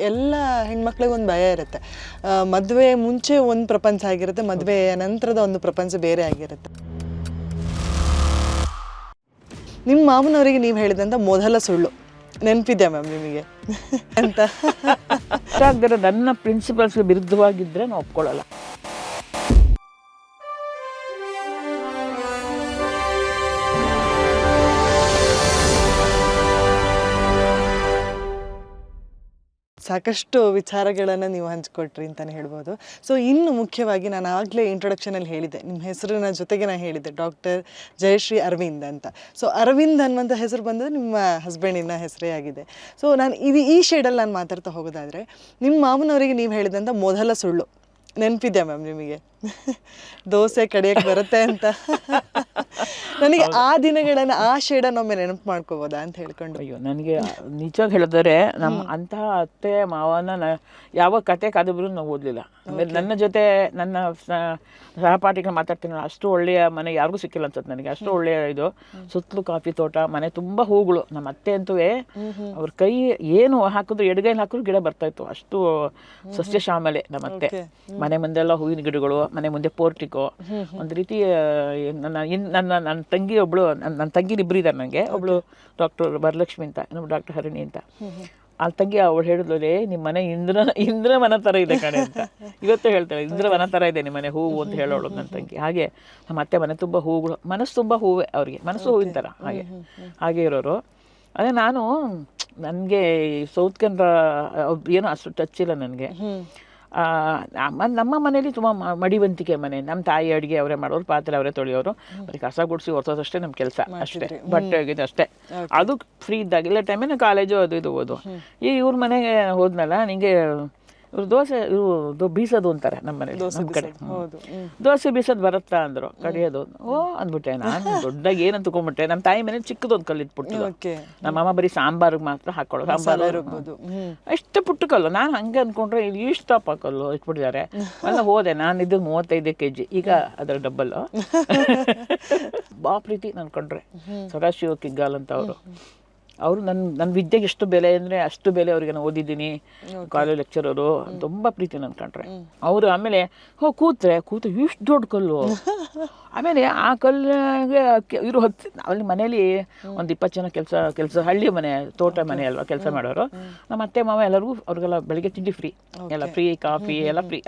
ಎಲ್ಲ ಹೆಣ್ಮಕ್ಳಿಗೆ ಒಂದು ಭಯ ಇರುತ್ತೆ. ಮದುವೆ ಮುಂಚೆ ಒಂದು ಪ್ರಪಂಚ ಆಗಿರುತ್ತೆ, ಮದುವೆ ನಂತರದ ಒಂದು ಪ್ರಪಂಚ ಬೇರೆ ಆಗಿರುತ್ತೆ. ನಿಮ್ಮ ಮಾಮನವರಿಗೆ ನೀವು ಹೇಳಿದಂಥ ಮೊದಲ ಸುಳ್ಳು. ನೆನಪಿದೆ ಮ್ಯಾಮ್ ನಿಮಗೆ? ಅಂತ. ನನ್ನ ಪ್ರಿನ್ಸಿಪಲ್ಸ್ಗೆ ವಿರುದ್ಧವಾಗಿದ್ದರೆ ನಾವು ಒಪ್ಕೊಳ್ಳಲ್ಲ. ಸಾಕಷ್ಟು ವಿಚಾರಗಳನ್ನು ನೀವು ಹಂಚಿಕೊಟ್ರಿ ಅಂತಲೇ ಹೇಳ್ಬೋದು. ಸೊ ಇನ್ನು ಮುಖ್ಯವಾಗಿ ನಾನು ಆಗಲೇ ಇಂಟ್ರೊಡಕ್ಷನಲ್ಲಿ ಹೇಳಿದೆ ನಿಮ್ಮ ಹೆಸರಿನ ಜೊತೆಗೆ ನಾನು ಹೇಳಿದ್ದೆ ಡಾಕ್ಟರ್ ಜಯಶ್ರೀ ಅರವಿಂದ್ ಅಂತ. ಸೊ ಅರವಿಂದ್ ಅನ್ನುವಂಥ ಹೆಸರು ಬಂದು ನಿಮ್ಮ ಹಸ್ಬೆಂಡಿನ ಹೆಸರೇ ಆಗಿದೆ. ಸೊ ನಾನು ಇದು ಈ ಶೇಡಲ್ಲಿ ನಾನು ಮಾತಾಡ್ತಾ ಹೋಗೋದಾದರೆ, ನಿಮ್ಮ ಮಾಮನವರಿಗೆ ನೀವು ಹೇಳಿದಂಥ ಮೊದಲ ಸುಳ್ಳು ನೆನಪಿದೆ ಮ್ಯಾಮ್ ನಿಮಗೆ? ದೋಸೆ ಕಡಿಯಕ್ಕೆ ಬರುತ್ತೆ ಅಂತ. ನನಗೆ ಆ ದಿನಗಳನ್ನ ಆ ಶೇಡನ್ನು ಒಮ್ಮೆ ನೆನಪು ಮಾಡ್ಕೋಬೋದಾ ಅಂತ ಹೇಳ್ಕೊಂಡು. ಅಯ್ಯೋ ನನಗೆ ನಿಜವಾಗಿ ಹೇಳಿದರೆ ನಮ್ಮ ಅಂತಹ ಅತ್ತೆ ಮಾವನ ನ ಯಾವ ಕತೆ ಕಾದಿಬ್ರು ನಾವು ಓದಲಿಲ್ಲ. ಆಮೇಲೆ ನನ್ನ ಜೊತೆ ನನ್ನ ಸಹಪಾಠಿಗಳು ಮಾತಾಡ್ತೀನಿ ಅಷ್ಟು ಒಳ್ಳೆಯ ಮನೆ ಯಾರಿಗೂ ಸಿಕ್ಕಿಲ್ಲ ಅನ್ಸುತ್ತೆ ನನಗೆ. ಅಷ್ಟು ಒಳ್ಳೆಯ ಇದು. ಸುತ್ತಲೂ ಕಾಫಿ ತೋಟ ಮನೆ ತುಂಬ ಹೂಗಳು. ನಮ್ಮ ಅತ್ತೆ ಅಂತೂ ಅವ್ರ ಕೈ ಏನು ಹಾಕಿದ್ರು ಎಡಗೈಲಿ ಹಾಕಿದ್ರು ಗಿಡ ಬರ್ತಾ ಇತ್ತು. ಅಷ್ಟು ಸಸ್ಯ ಶ್ಯಾಮಲೆ ನಮ್ಮ ಅತ್ತೆ. ಮನೆ ಮುಂದೆಲ್ಲ ಹೂವಿನ ಗಿಡಗಳು ಮನೆ ಮುಂದೆ ಪೋರ್ಟಿಕೋ ಒಂದು ರೀತಿ ನನ್ನ ಇನ್ ನನ್ನ ನನ್ನ ತಂಗಿ ಒಬ್ಳು ನನ್ನ ನನ್ನ ತಂಗಿ ಇಬ್ರು ಇದ್ದಾರೆ ನನಗೆ ಒಬ್ಳು ಡಾಕ್ಟರ್ ವರಲಕ್ಷ್ಮಿ ಅಂತ ಇನ್ನೊಬ್ಳು ಡಾಕ್ಟರ್ ಹರಿಣಿ ಅಂತ. ಆ ತಂಗಿ ಅವಳು ಹೇಳಿದ್ಲು "ಲೇ, ನಿಮ್ಮ ಮನೆ ಇಂದ್ರ ಇಂದ್ರವನ ಥರ ಇದೆ ಕಣೆ ಅಂತ. ಇವತ್ತು ಹೇಳ್ತಾಳೆ ಇಂದ್ರವನ ಥರ ಇದೆ ನಿಮ್ಮ ಮನೆ ಹೂವು ಅಂತ ಹೇಳೋಳು ನನ್ನ ತಂಗಿ. ಹಾಗೆ ನಮ್ಮ ಅತ್ತೆ ಮನೆ ತುಂಬ ಹೂಗಳು ಮನಸ್ಸು ತುಂಬ ಹೂವೇ ಅವ್ರಿಗೆ ಮನಸ್ಸು ಹೂವಿನ ಥರ ಹಾಗೆ. ಹಾಗೆ ಇರೋರು. ಅದೇ ನಾನು ನನಗೆ ಸೌತ್ ಕನ್ನಡ ಏನೋ ಅಷ್ಟು ಟಚ್ ಇಲ್ಲ ನನಗೆ. ನಮ್ಮ ನಮ್ಮ ಮನೇಲಿ ತುಂಬ ಮಡಿವಂತಿಕೆ ಮನೆ. ನಮ್ಮ ತಾಯಿ ಅಡುಗೆ ಅವರೇ ಮಾಡೋರು ಪಾತ್ರೆ ಅವರೇ ತೊಳೆಯೋರು. ಬರೀ ಕಸ ಗುಡಿಸಿ ಒರೆಸೋದಷ್ಟೇ ನಮ್ಮ ಕೆಲಸ ಅಷ್ಟೇ. ಬಟ್ಟೆ ಒಗೆದು ಅಷ್ಟೇ. ಅದು ಫ್ರೀ ಇದ್ದಾಗ ಇಲ್ಲ ಟೈಮಿನ ಕಾಲೇಜು ಅದು ಇದು ಓದು. ಈ ಇವ್ರ ಮನೆಗೆ ಹೋದ್ನಲ್ಲ ನಿಂಗೆ ಇವ್ರು ದೋಸೆ ಇವರು ಬೀಸೋದು ಅಂತಾರೆ ನಮ್ಮ ಮನೇಲಿ ನಮ್ಮ ಕಡೆ. ಹೌದು. ದೋಸೆ ಬೀಸೋದು ಬರುತ್ತಾ ಅಂದರು ಕಡಿಯೋದು. ಓ ಅಂದ್ಬಿಟ್ಟೆ. ನಾನು ದೊಡ್ಡಾಗಿ ಏನಂತ ತಗೊಂಬಿಟ್ಟೆ ನಮ್ಮ ತಾಯಿ ಮನೇಲಿ ಚಿಕ್ಕದೊಂದು ಕಲ್ಲು ಇಟ್ಬಿಟ್ಟು ನಮ್ಮ ಅಮ್ಮ ಬರೀ ಸಾಂಬಾರಿಗೆ ಮಾತ್ರ ಹಾಕೊಳ್ಳೋದು. ಸಾಂಬಾರು ಎಷ್ಟು ಪುಟ್ಟ ಕಲ್ಲು. ನಾನು ಹಂಗೆ ಅಂದ್ಕೊಂಡ್ರೆ ಇದು ಇಷ್ಟಪ್ಪ ಕಲ್ಲು ಇಟ್ಬಿಟ್ಟಿದ್ದಾರೆ. ಅಲ್ಲ ಹೋದೆ. ನಾನು ಇದ್ದು ಮೂವತ್ತೈದು ಕೆ ಜಿ. ಈಗ ಅದರ ಡಬ್ಬಲ್ಲು. ಬಾ ಪ್ರೀತಿ ನಾನು ಕಂಡ್ರೆ. ಸದಾಶಿವ ಕಿಗ್ಗಾಲ್ ಅಂತ ಅವರು. ಅವರು ನನ್ನ ನನ್ನ ವಿದ್ಯೆಗೆ ಎಷ್ಟು ಬೆಲೆ ಅಂದರೆ ಅಷ್ಟು ಬೆಲೆ ಅವ್ರಿಗೆ ನಾನು ಓದಿದ್ದೀನಿ ಕಾಲೇಜ್ ಲೆಕ್ಚರರು ತುಂಬ ಪ್ರೀತಿ ನನ್ನ ಕಂಡ್ರೆ. ಅವರು ಆಮೇಲೆ ಹೋ ಕೂತ್ರೆ ಕೂತು ಇಷ್ಟು ದೊಡ್ಡ ಕಲ್ಲು. ಆಮೇಲೆ ಆ ಕಲ್ಲಿಗೆ ಇವರು ಹತ್ತಿ ಅಲ್ಲಿ ಮನೇಲಿ ಒಂದು ಇಪ್ಪತ್ತು ಜನ ಕೆಲಸ ಕೆಲಸ ಹಳ್ಳಿ ಮನೆ ತೋಟ ಮನೆ ಅಲ್ವಾ ಕೆಲಸ ಮಾಡೋರು. ನಮ್ಮ ಅತ್ತೆ ಮಾವ ಎಲ್ಲರಿಗೂ ಅವ್ರಿಗೆಲ್ಲ ಬೆಳಿಗ್ಗೆ ತಿಂಡಿ ಫ್ರೀ. ಎಲ್ಲ ಫ್ರೀ ಕಾಫಿ ಎಲ್ಲ ಫ್ರೀ.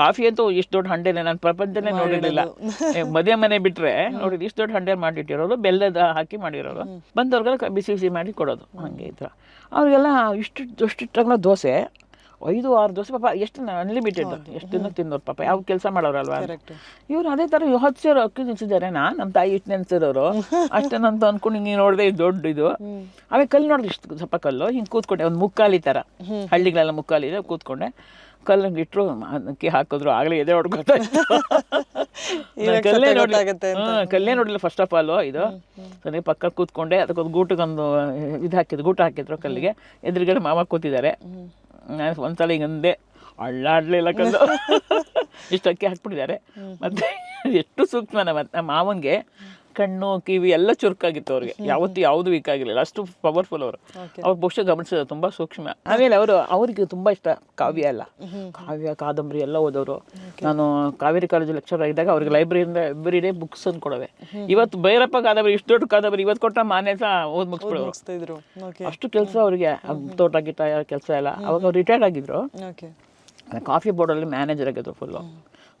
ಕಾಫಿ ಅಂತೂ ಇಷ್ಟು ದೊಡ್ಡ ಹಂಡೆನೆ ನಾನು ಪ್ರಪಂಚನೇ ನೋಡಿರಲಿಲ್ಲ. ಮದುವೆ ಮನೆ ಬಿಟ್ಟರೆ ನೋಡಿದ್ರು ಇಷ್ಟು ದೊಡ್ಡ ಹಂಡೆ ಮಾಡಿಟ್ಟಿರೋರು ಬೆಲ್ಲದ ಹಾಕಿ ಮಾಡಿರೋರು. ಬಂದವ್ರಿಗೆಲ್ಲ ಬಿಸಿ ಬಿಸಿ ಮಾಡಿ ಕೊಡೋದು. ಹಂಗೆ ಥರ ಅವ್ರಿಗೆಲ್ಲ ಇಷ್ಟು ಅಷ್ಟಿಟ್ಟಾಗಲ ದೋಸೆ ಐದು ಆರು ದೋಸೆ ಪಾಪ ಎಷ್ಟು ಅನ್ಲಿಮಿಟೆಡ್ ಎಷ್ಟು ದಿನ ತಿನ್ನೋರು ಪಾಪ ಯಾವ ಕೆಲಸ ಮಾಡೋರಲ್ವಾ? ಇವ್ರು ಅದೇ ಥರ ಹತ್ತು ಸೇರು ಅಕ್ಕಿ ತಿನ್ಸಿದ್ದಾರೆ ನಾ ನಮ್ಮ ತಾಯಿ ಇಷ್ಟು ನೆನ್ಸಿರೋರು. ಅಷ್ಟೇನಂತ ಅನ್ಕೊಂಡು ಹಿಂಗೆ ನೋಡಿದೆ ಇದು ದೊಡ್ಡ ಇದು. ಆಮೇಲೆ ಕಲ್ಲು ನೋಡಿದ್ರೆ ಇಷ್ಟು ಸ್ವಲ್ಪ ಕಲ್ಲು ಹಿಂಗೆ ಕೂತ್ಕೊಂಡೆ ಒಂದು ಮುಕ್ಕಾಲಿ ಥರ ಹಳ್ಳಿಗಳೆಲ್ಲ ಮುಕ್ಕಾಲಿ ಇದೆ ಕೂತ್ಕೊಂಡೆ. ಕಲ್ಲಂಗೆ ಇಟ್ಟರು ಅಕ್ಕಿ ಹಾಕಿದ್ರು ಆಗಲೇ ಎದೆ ಹೊಡ್ಕೊತಾ ಕಲ್ಲೇ ನೋಡಿ ಕಲ್ಲೇ ನೋಡಿಲ್ಲ ಫಸ್ಟ್ ಆಫ್ ಆಲ್ ಇದು. ಸರಿ ಪಕ್ಕ ಕೂತ್ಕೊಂಡೆ ಅದಕ್ಕೊಂದು ಗೂಟಕ್ಕೊಂದು ಇದು ಹಾಕಿದ್ರು ಗೂಟ ಹಾಕಿದ್ರು ಕಲ್ಲಿಗೆ. ಎದುರುಗಡೆ ಮಾವ ಕೂತಿದ್ದಾರೆ. ನಾನು ಒಂದ್ಸಲ ಹಿಂಗಂದೆ ಅಳ್ಳಾಡ್ಲಿಲ್ಲ ಕಂದು ಇಷ್ಟು ಅಕ್ಕಿ ಹಾಕ್ಬಿಟ್ಟಿದ್ದಾರೆ. ಮತ್ತೆ ಎಷ್ಟು ಸೂಕ್ಷ್ಮ ನಮ್ಮ ನಮ್ಮ ಮಾವನ್ಗೆ ಕಣ್ಣು ಕಿವಿ ಎಲ್ಲ ಚುರುಕಾಗಿತ್ತು ಅವ್ರಿಗೆ. ಯಾವತ್ತು ಯಾವುದು ವೀಕ್ ಆಗಿರಲಿಲ್ಲ ಅಷ್ಟು ಪವರ್ಫುಲ್ ಅವರು. ಅವ್ರು ಬಹುಶಃ ಗಮನಿಸಿದ್ರು ತುಂಬಾ ಸೂಕ್ಷ್ಮ. ಆಮೇಲೆ ಅವರು ಅವರಿಗೆ ತುಂಬಾ ಇಷ್ಟ ಕಾವ್ಯ ಎಲ್ಲ. ಕಾವ್ಯ ಕಾದಂಬರಿ ಎಲ್ಲ ಓದೋರು. ನಾನು ಕಾವೇರಿ ಕಾಲೇಜ್ ಲೆಕ್ಚರ್ ಆಗಿದ್ದಾಗ ಅವ್ರಿಗೆ ಲೈಬ್ರರಿಯಿಂದ ಎವ್ರಿ ಡೇ ಬುಕ್ಸ್ ಅನ್ನು ಕೊಡವೆ. ಇವತ್ತು ಭೈರಪ್ಪ ಕಾದಂಬರಿ ಇಷ್ಟು ದೊಡ್ಡ ಕಾದಂಬರಿ ಇವತ್ತು ಕೊಟ್ಟ ಮಾನ್ಯ ಓದ್ ಮುಗಿಸ್ಬಿಡೋರು ಅಷ್ಟು ಕೆಲಸ ಅವರಿಗೆ ತೋಟ ಗಿಟ್ಟ ಕೆಲಸ ಎಲ್ಲ. ಅವಾಗ ಅವ್ರು ರಿಟೈರ್ಡ್ ಆಗಿದ್ರು. ಕಾಫಿ ಬೋರ್ಡಲ್ಲಿ ಮ್ಯಾನೇಜರ್ ಆಗಿದ್ರು ಫುಲ್ಲು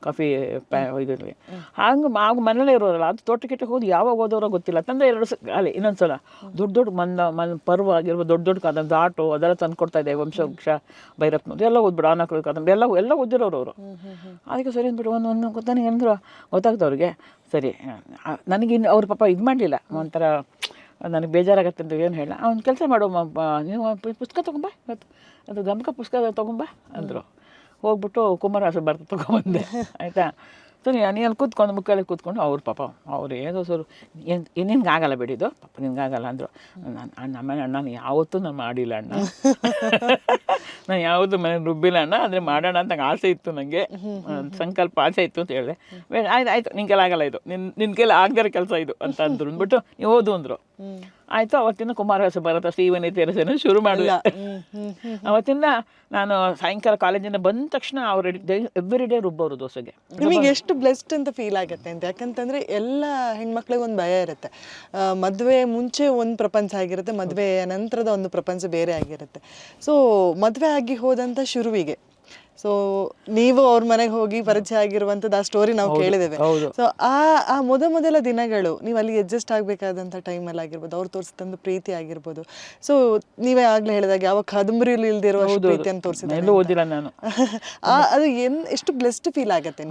ಕಾಫಿ ಪ್ಯಾ ಇದರಲ್ಲಿ ಹಂಗೆ ಆಗ ಮನೇಲೇ ಇರೋರಲ್ಲ ಅದು ತೋಟಕ್ಕೆ ಹೋಗಿ ಯಾವಾಗ ಓದೋರೋ ಗೊತ್ತಿಲ್ಲ. ತಂದೆ ಎರಡು ಸ ಅಲ್ಲಿ ಇನ್ನೊಂದ್ಸಲ ದೊಡ್ಡ ದೊಡ್ಡ ಮಂದ ಮನ್ ಪರ್ವ ಆಗಿರ್ಬೋದು ದೊಡ್ಡ ದೊಡ್ಡ ಕಾದಂಬರಿ ಆಟೋ ಅದೆಲ್ಲ ತಂದು ಕೊಡ್ತಾ ಇದೆ ವಂಶವೃಕ್ಷ ಭೈರಪ್ಪನವ್ರು. ಎಲ್ಲ ಓದ್ಬಿಡು ಆನಕರು ಕಾದಂಬರಿ ಎಲ್ಲ ಎಲ್ಲ ಓದಿರೋರು ಅವರು. ಅದಕ್ಕೆ ಸರಿ ಅಂದ್ಬಿಟ್ಟು ಒಂದು ಒಂದು ಗೊತ್ತಾನೆ ಏನಂದ್ರು ಗೊತ್ತಾಗ್ದವ್ರಿಗೆ ಸರಿ ಆ, ನನಗೆ ಇನ್ನು ಅವ್ರ ಪಾಪ ಇದು ಮಾಡಲಿಲ್ಲ. ಒಂಥರ ನನಗೆ ಬೇಜಾರಾಗತ್ತೆ ಅಂತ ಏನು ಹೇಳ ಅವ್ನು ಕೆಲಸ ಮಾಡು ನೀವು ಪುಸ್ತಕ ತೊಗೊಂಬ ಇವತ್ತು. ಅದು ಗಮಕ ಪುಸ್ತಕ ತೊಗೊಂಬ ಅಂದರು. ಹೋಗ್ಬಿಟ್ಟು ಕುಮಾರವ್ಯಾಸ ಬರ್ತ ತೊಗೊಂಬಂದೆ ಆಯಿತಾ? ಸರಿ ನೀ ಅಲ್ಲಿ ಕೂತ್ಕೊಂಡು ಮುಕ್ಕಲ್ಲಿ ಕೂತ್ಕೊಂಡು ಅವ್ರ ಪಾಪ ಅವ್ರು ಏನೋ ಸರ್ ಏನು ನಿನ್ಗೆ ಆಗಲ್ಲ ಬಿಡಿದು ಪಾಪ ನಿನ್ಗೆ ಆಗಲ್ಲ ಅಂದರು. ನಾನು ನಮ್ಮ ಅಣ್ಣ ನಾನು ಯಾವತ್ತೂ ನಾನು ಮಾಡಿಲ್ಲ ಅಣ್ಣ. ನಾನು ಯಾವುದು ಮನೆ ರುಬ್ಬಿಲ್ಲ ಅಣ್ಣ ಆದರೆ ಮಾಡೋಣ ಅಂತ ಆಸೆ ಇತ್ತು ನನಗೆ ಸಂಕಲ್ಪ ಆಸೆ ಇತ್ತು ಅಂತ ಹೇಳಿದೆ. ಆಯ್ತು ಆಯಿತು ನಿನ್ಗೆಲ್ಲ ಆಗಲ್ಲ ಇದು. ನಿನ್ನ ನಿನ್ನ ಕೆಲ ಆಗದಿರೋ ಕೆಲಸ ಇದು ಅಂತ ಅಂದ್ರು ಅಂದ್ಬಿಟ್ಟು ನೀವು ಓದು ಅಂದರು. ಆಯಿತು ಅವತ್ತಿನ ಕುಮಾರವ್ಯಾಸ ಭಾರತ ಸ್ಟೀವನ್ ಇತಿಹಾಸನ ಶುರು ಮಾಡಿಲ್ಲ ಅವತ್ತಿಂದ ನಾನು ಸಾಯಂಕಾಲ ಕಾಲೇಜಿಂದ ಬಂದ ತಕ್ಷಣ ಅವ್ರು ಎವ್ರಿ ಡೇ ರುಬ್ಬೋರು ದೋಸೆಗೆ. ನಿಮಗೆ ಎಷ್ಟು ಬ್ಲೆಸ್ಡ್ ಅಂತ ಫೀಲ್ ಆಗುತ್ತೆ ಅಂತ? ಯಾಕಂತಂದ್ರೆ ಎಲ್ಲ ಹೆಣ್ಮಕ್ಳಿಗೆ ಒಂದು ಭಯ ಇರುತ್ತೆ. ಮದುವೆ ಮುಂಚೆ ಒಂದು ಪ್ರಪಂಚ ಆಗಿರುತ್ತೆ ಮದುವೆ ನಂತರದ ಒಂದು ಪ್ರಪಂಚ ಬೇರೆ ಆಗಿರುತ್ತೆ. ಸೊ ಮದುವೆ ಆಗಿ ಹೋದಂಥ ಶುರುವಿಗೆ ಸೊ ನೀವು ಅವ್ರ ಮನೆಗೆ ಹೋಗಿ ಪರಿಚಯ ಆಗಿರುವಂತದ್ದು ಆ ಸ್ಟೋರಿ ನಾವು ಕೇಳಿದ್ದೇವೆ. ಸೊ ಆ ಆ ಮೊದ ಮೊದಲ ದಿನಗಳು ನೀವು ಅಲ್ಲಿ ಅಡ್ಜಸ್ಟ್ ಆಗಬೇಕಾದಂಥ ಟೈಮಲ್ಲಿ ಆಗಿರ್ಬೋದು ಅವ್ರು ತೋರಿಸಿದಂಥ ಪ್ರೀತಿ ಆಗಿರ್ಬೋದು. ಸೊ ನೀವೇ ಆಗ್ಲೇ ಹೇಳಿದಾಗ ಯಾವ ಕಾದಂಬರಿಯಲ್ಲಿ ಇಲ್ದಿರೋ ಪ್ರೀತಿಯನ್ನು ಅಂತ. ಎಲ್ಲೂ ಓದಿಲ್ಲ ನಾನು. ಆ ಅದು ಏನ್ ಎಷ್ಟು ಬ್ಲೆಸ್ಡ್ ಫೀಲ್ ಆಗುತ್ತೆ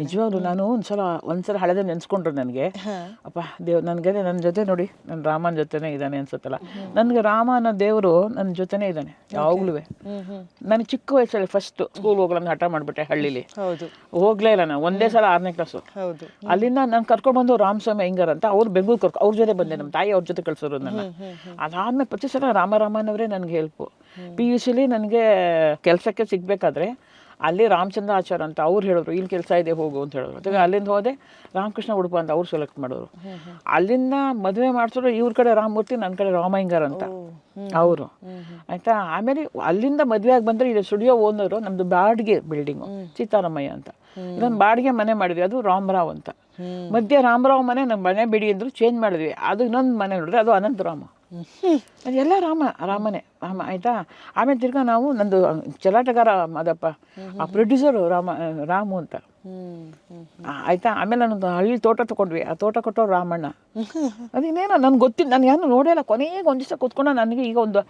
ನಿಜವಾಗ್ಲೂ ನಾನು ಒಂದ್ಸಲ ಒಂದ್ಸಲ ಹಳೆದ ನೆನ್ಸ್ಕೊಂಡ್ರು ನನಗೆ. ಅಪ್ಪ ದೇವ್ ನನಗೆ ನನ್ನ ಜೊತೆ ನೋಡಿ ನನ್ನ ರಾಮನ ಜೊತೆನೇ ಇದ್ದಾನೆ ಅನ್ಸುತ್ತಲ್ಲ. ನನಗೆ ರಾಮ ಅನ್ನೋ ದೇವರು ನನ್ನ ಜೊತೆನೇ ಇದ್ದಾನೆ ಯಾವಾಗ್ಲೂ ನಾನು ಚಿಕ್ಕ ವಯಸ್ಸಲ್ಲಿ ಫಸ್ಟ್ ಸ್ಕೂಲ್ ಹೋಗಲ್ಲ ಹಠ ಮಾಡ್ಬಿಟ್ಟೆ ಹಳ್ಳಿಲಿ. ಹೌದು. ಹೋಗ್ಲೇ ಇಲ್ಲ ನಾನು. ಒಂದೇ ಸಲ ಆರನೇ ಕ್ಲಾಸು ಹೌದು. ಅಲ್ಲಿಂದ ನಾನು ಕರ್ಕೊಂಡು ಬಂದು ರಾಮಸ್ವಾಮಿ ಹೆಂಗರ್ ಅಂತ ಅವ್ರು ಬೆಂಗಳೂರು ಕರ್ಕೊ ಅವ್ರ ಜೊತೆ ಬಂದೆ ನಮ್ಮ ತಾಯಿ ಅವ್ರ ಜೊತೆ ಕಳ್ಸೋರು ನನ್ನ. ಅದಾದ್ಮೇಲೆ ಪ್ರತಿ ಸಲ ರಾಮರಾಮನವರೇ ನನಗೆ ಹೆಲ್ಪು ಪಿ ಯು ಸಿಲಿ ನನಗೆ ಕೆಲಸಕ್ಕೆ ಸಿಗಬೇಕಾದ್ರೆ ಅಲ್ಲಿ ರಾಮಚಂದ್ರ ಆಚಾರ್ಯ ಅಂತ ಅವ್ರು ಹೇಳಿದ್ರು ಇಲ್ಲಿ ಕೆಲಸ ಇದೆ ಹೋಗು ಅಂತ ಹೇಳಿದ್ರು. ಅದಕ್ಕೆ ಅಲ್ಲಿಂದ ಹೋದೆ ರಾಮಕೃಷ್ಣ ಉಡುಪ ಅಂತ ಅವ್ರು ಸೆಲೆಕ್ಟ್ ಮಾಡಿದ್ರು. ಅಲ್ಲಿಂದ ಮದುವೆ ಮಾಡಿಸಿದ್ರು ಇವ್ರ ಕಡೆ ರಾಮಮೂರ್ತಿ ನನ್ನ ಕಡೆ ರಾಮಯ್ಯಂಗಾರ್ ಅಂತ. ಅವರು. ಆಯ್ತಾ? ಆಮೇಲೆ ಅಲ್ಲಿಂದ ಮದುವೆ ಆಗಿ ಬಂದ್ರೆ ಇಲ್ಲಿ ಸ್ಟುಡಿಯೋ ಓನರು ನಮ್ದು ಬಾಡಿಗೆ ಬಿಲ್ಡಿಂಗು ಸೀತಾರಾಮಯ್ಯ ಅಂತ. ಇದೊಂದು ಬಾಡಿಗೆ ಮನೆ ಮಾಡಿದ್ವಿ ಅದು ರಾಮರಾವ್ ಅಂತ. ಮಧ್ಯೆ ರಾಮರಾವ್ ಮನೆ ನಮ್ಮ ಮನೆ ಬಿಡಿ ಅಂದ್ರು ಚೇಂಜ್ ಮಾಡಿದ್ವಿ. ಅದು ಇನ್ನೊಂದು ಮನೆ ನೋಡಿದ್ರೆ ಅದು ಅನಂತರಾಮ. ಅದೆಲ್ಲ ರಾಮ ರಾಮನೇ ರಾಮ ಆಯ್ತಾ? ಆಮೇಲೆ ತಿರ್ಗಾ ನಾವು ನಂದು ಚಲಾಟಗಾರ ಅದಪ್ಪ ಆ ಪ್ರೊಡ್ಯೂಸರು ರಾಮ ರಾಮು ಅಂತ. ಆಯ್ತಾ? ಆಮೇಲೆ ನಾನೊಂದು ಹಳ್ಳಿ ತೋಟ ತಗೊಂಡ್ವಿ ಆ ತೋಟ ಕೊಟ್ಟವ್ರು ರಾಮಣ್ಣ. ಅದೇನೇನೋ ನನ್ಗೆ ಗೊತ್ತಿಲ್ಲ ನಾನು ಯಾರು ನೋಡೇ ಇಲ್ಲ. ಕೊನೆಗೆ ಒಂದು ದಿವಸ ಕೂತ್ಕೊಂಡು ನನಗೆ ಈಗ ಒಂದು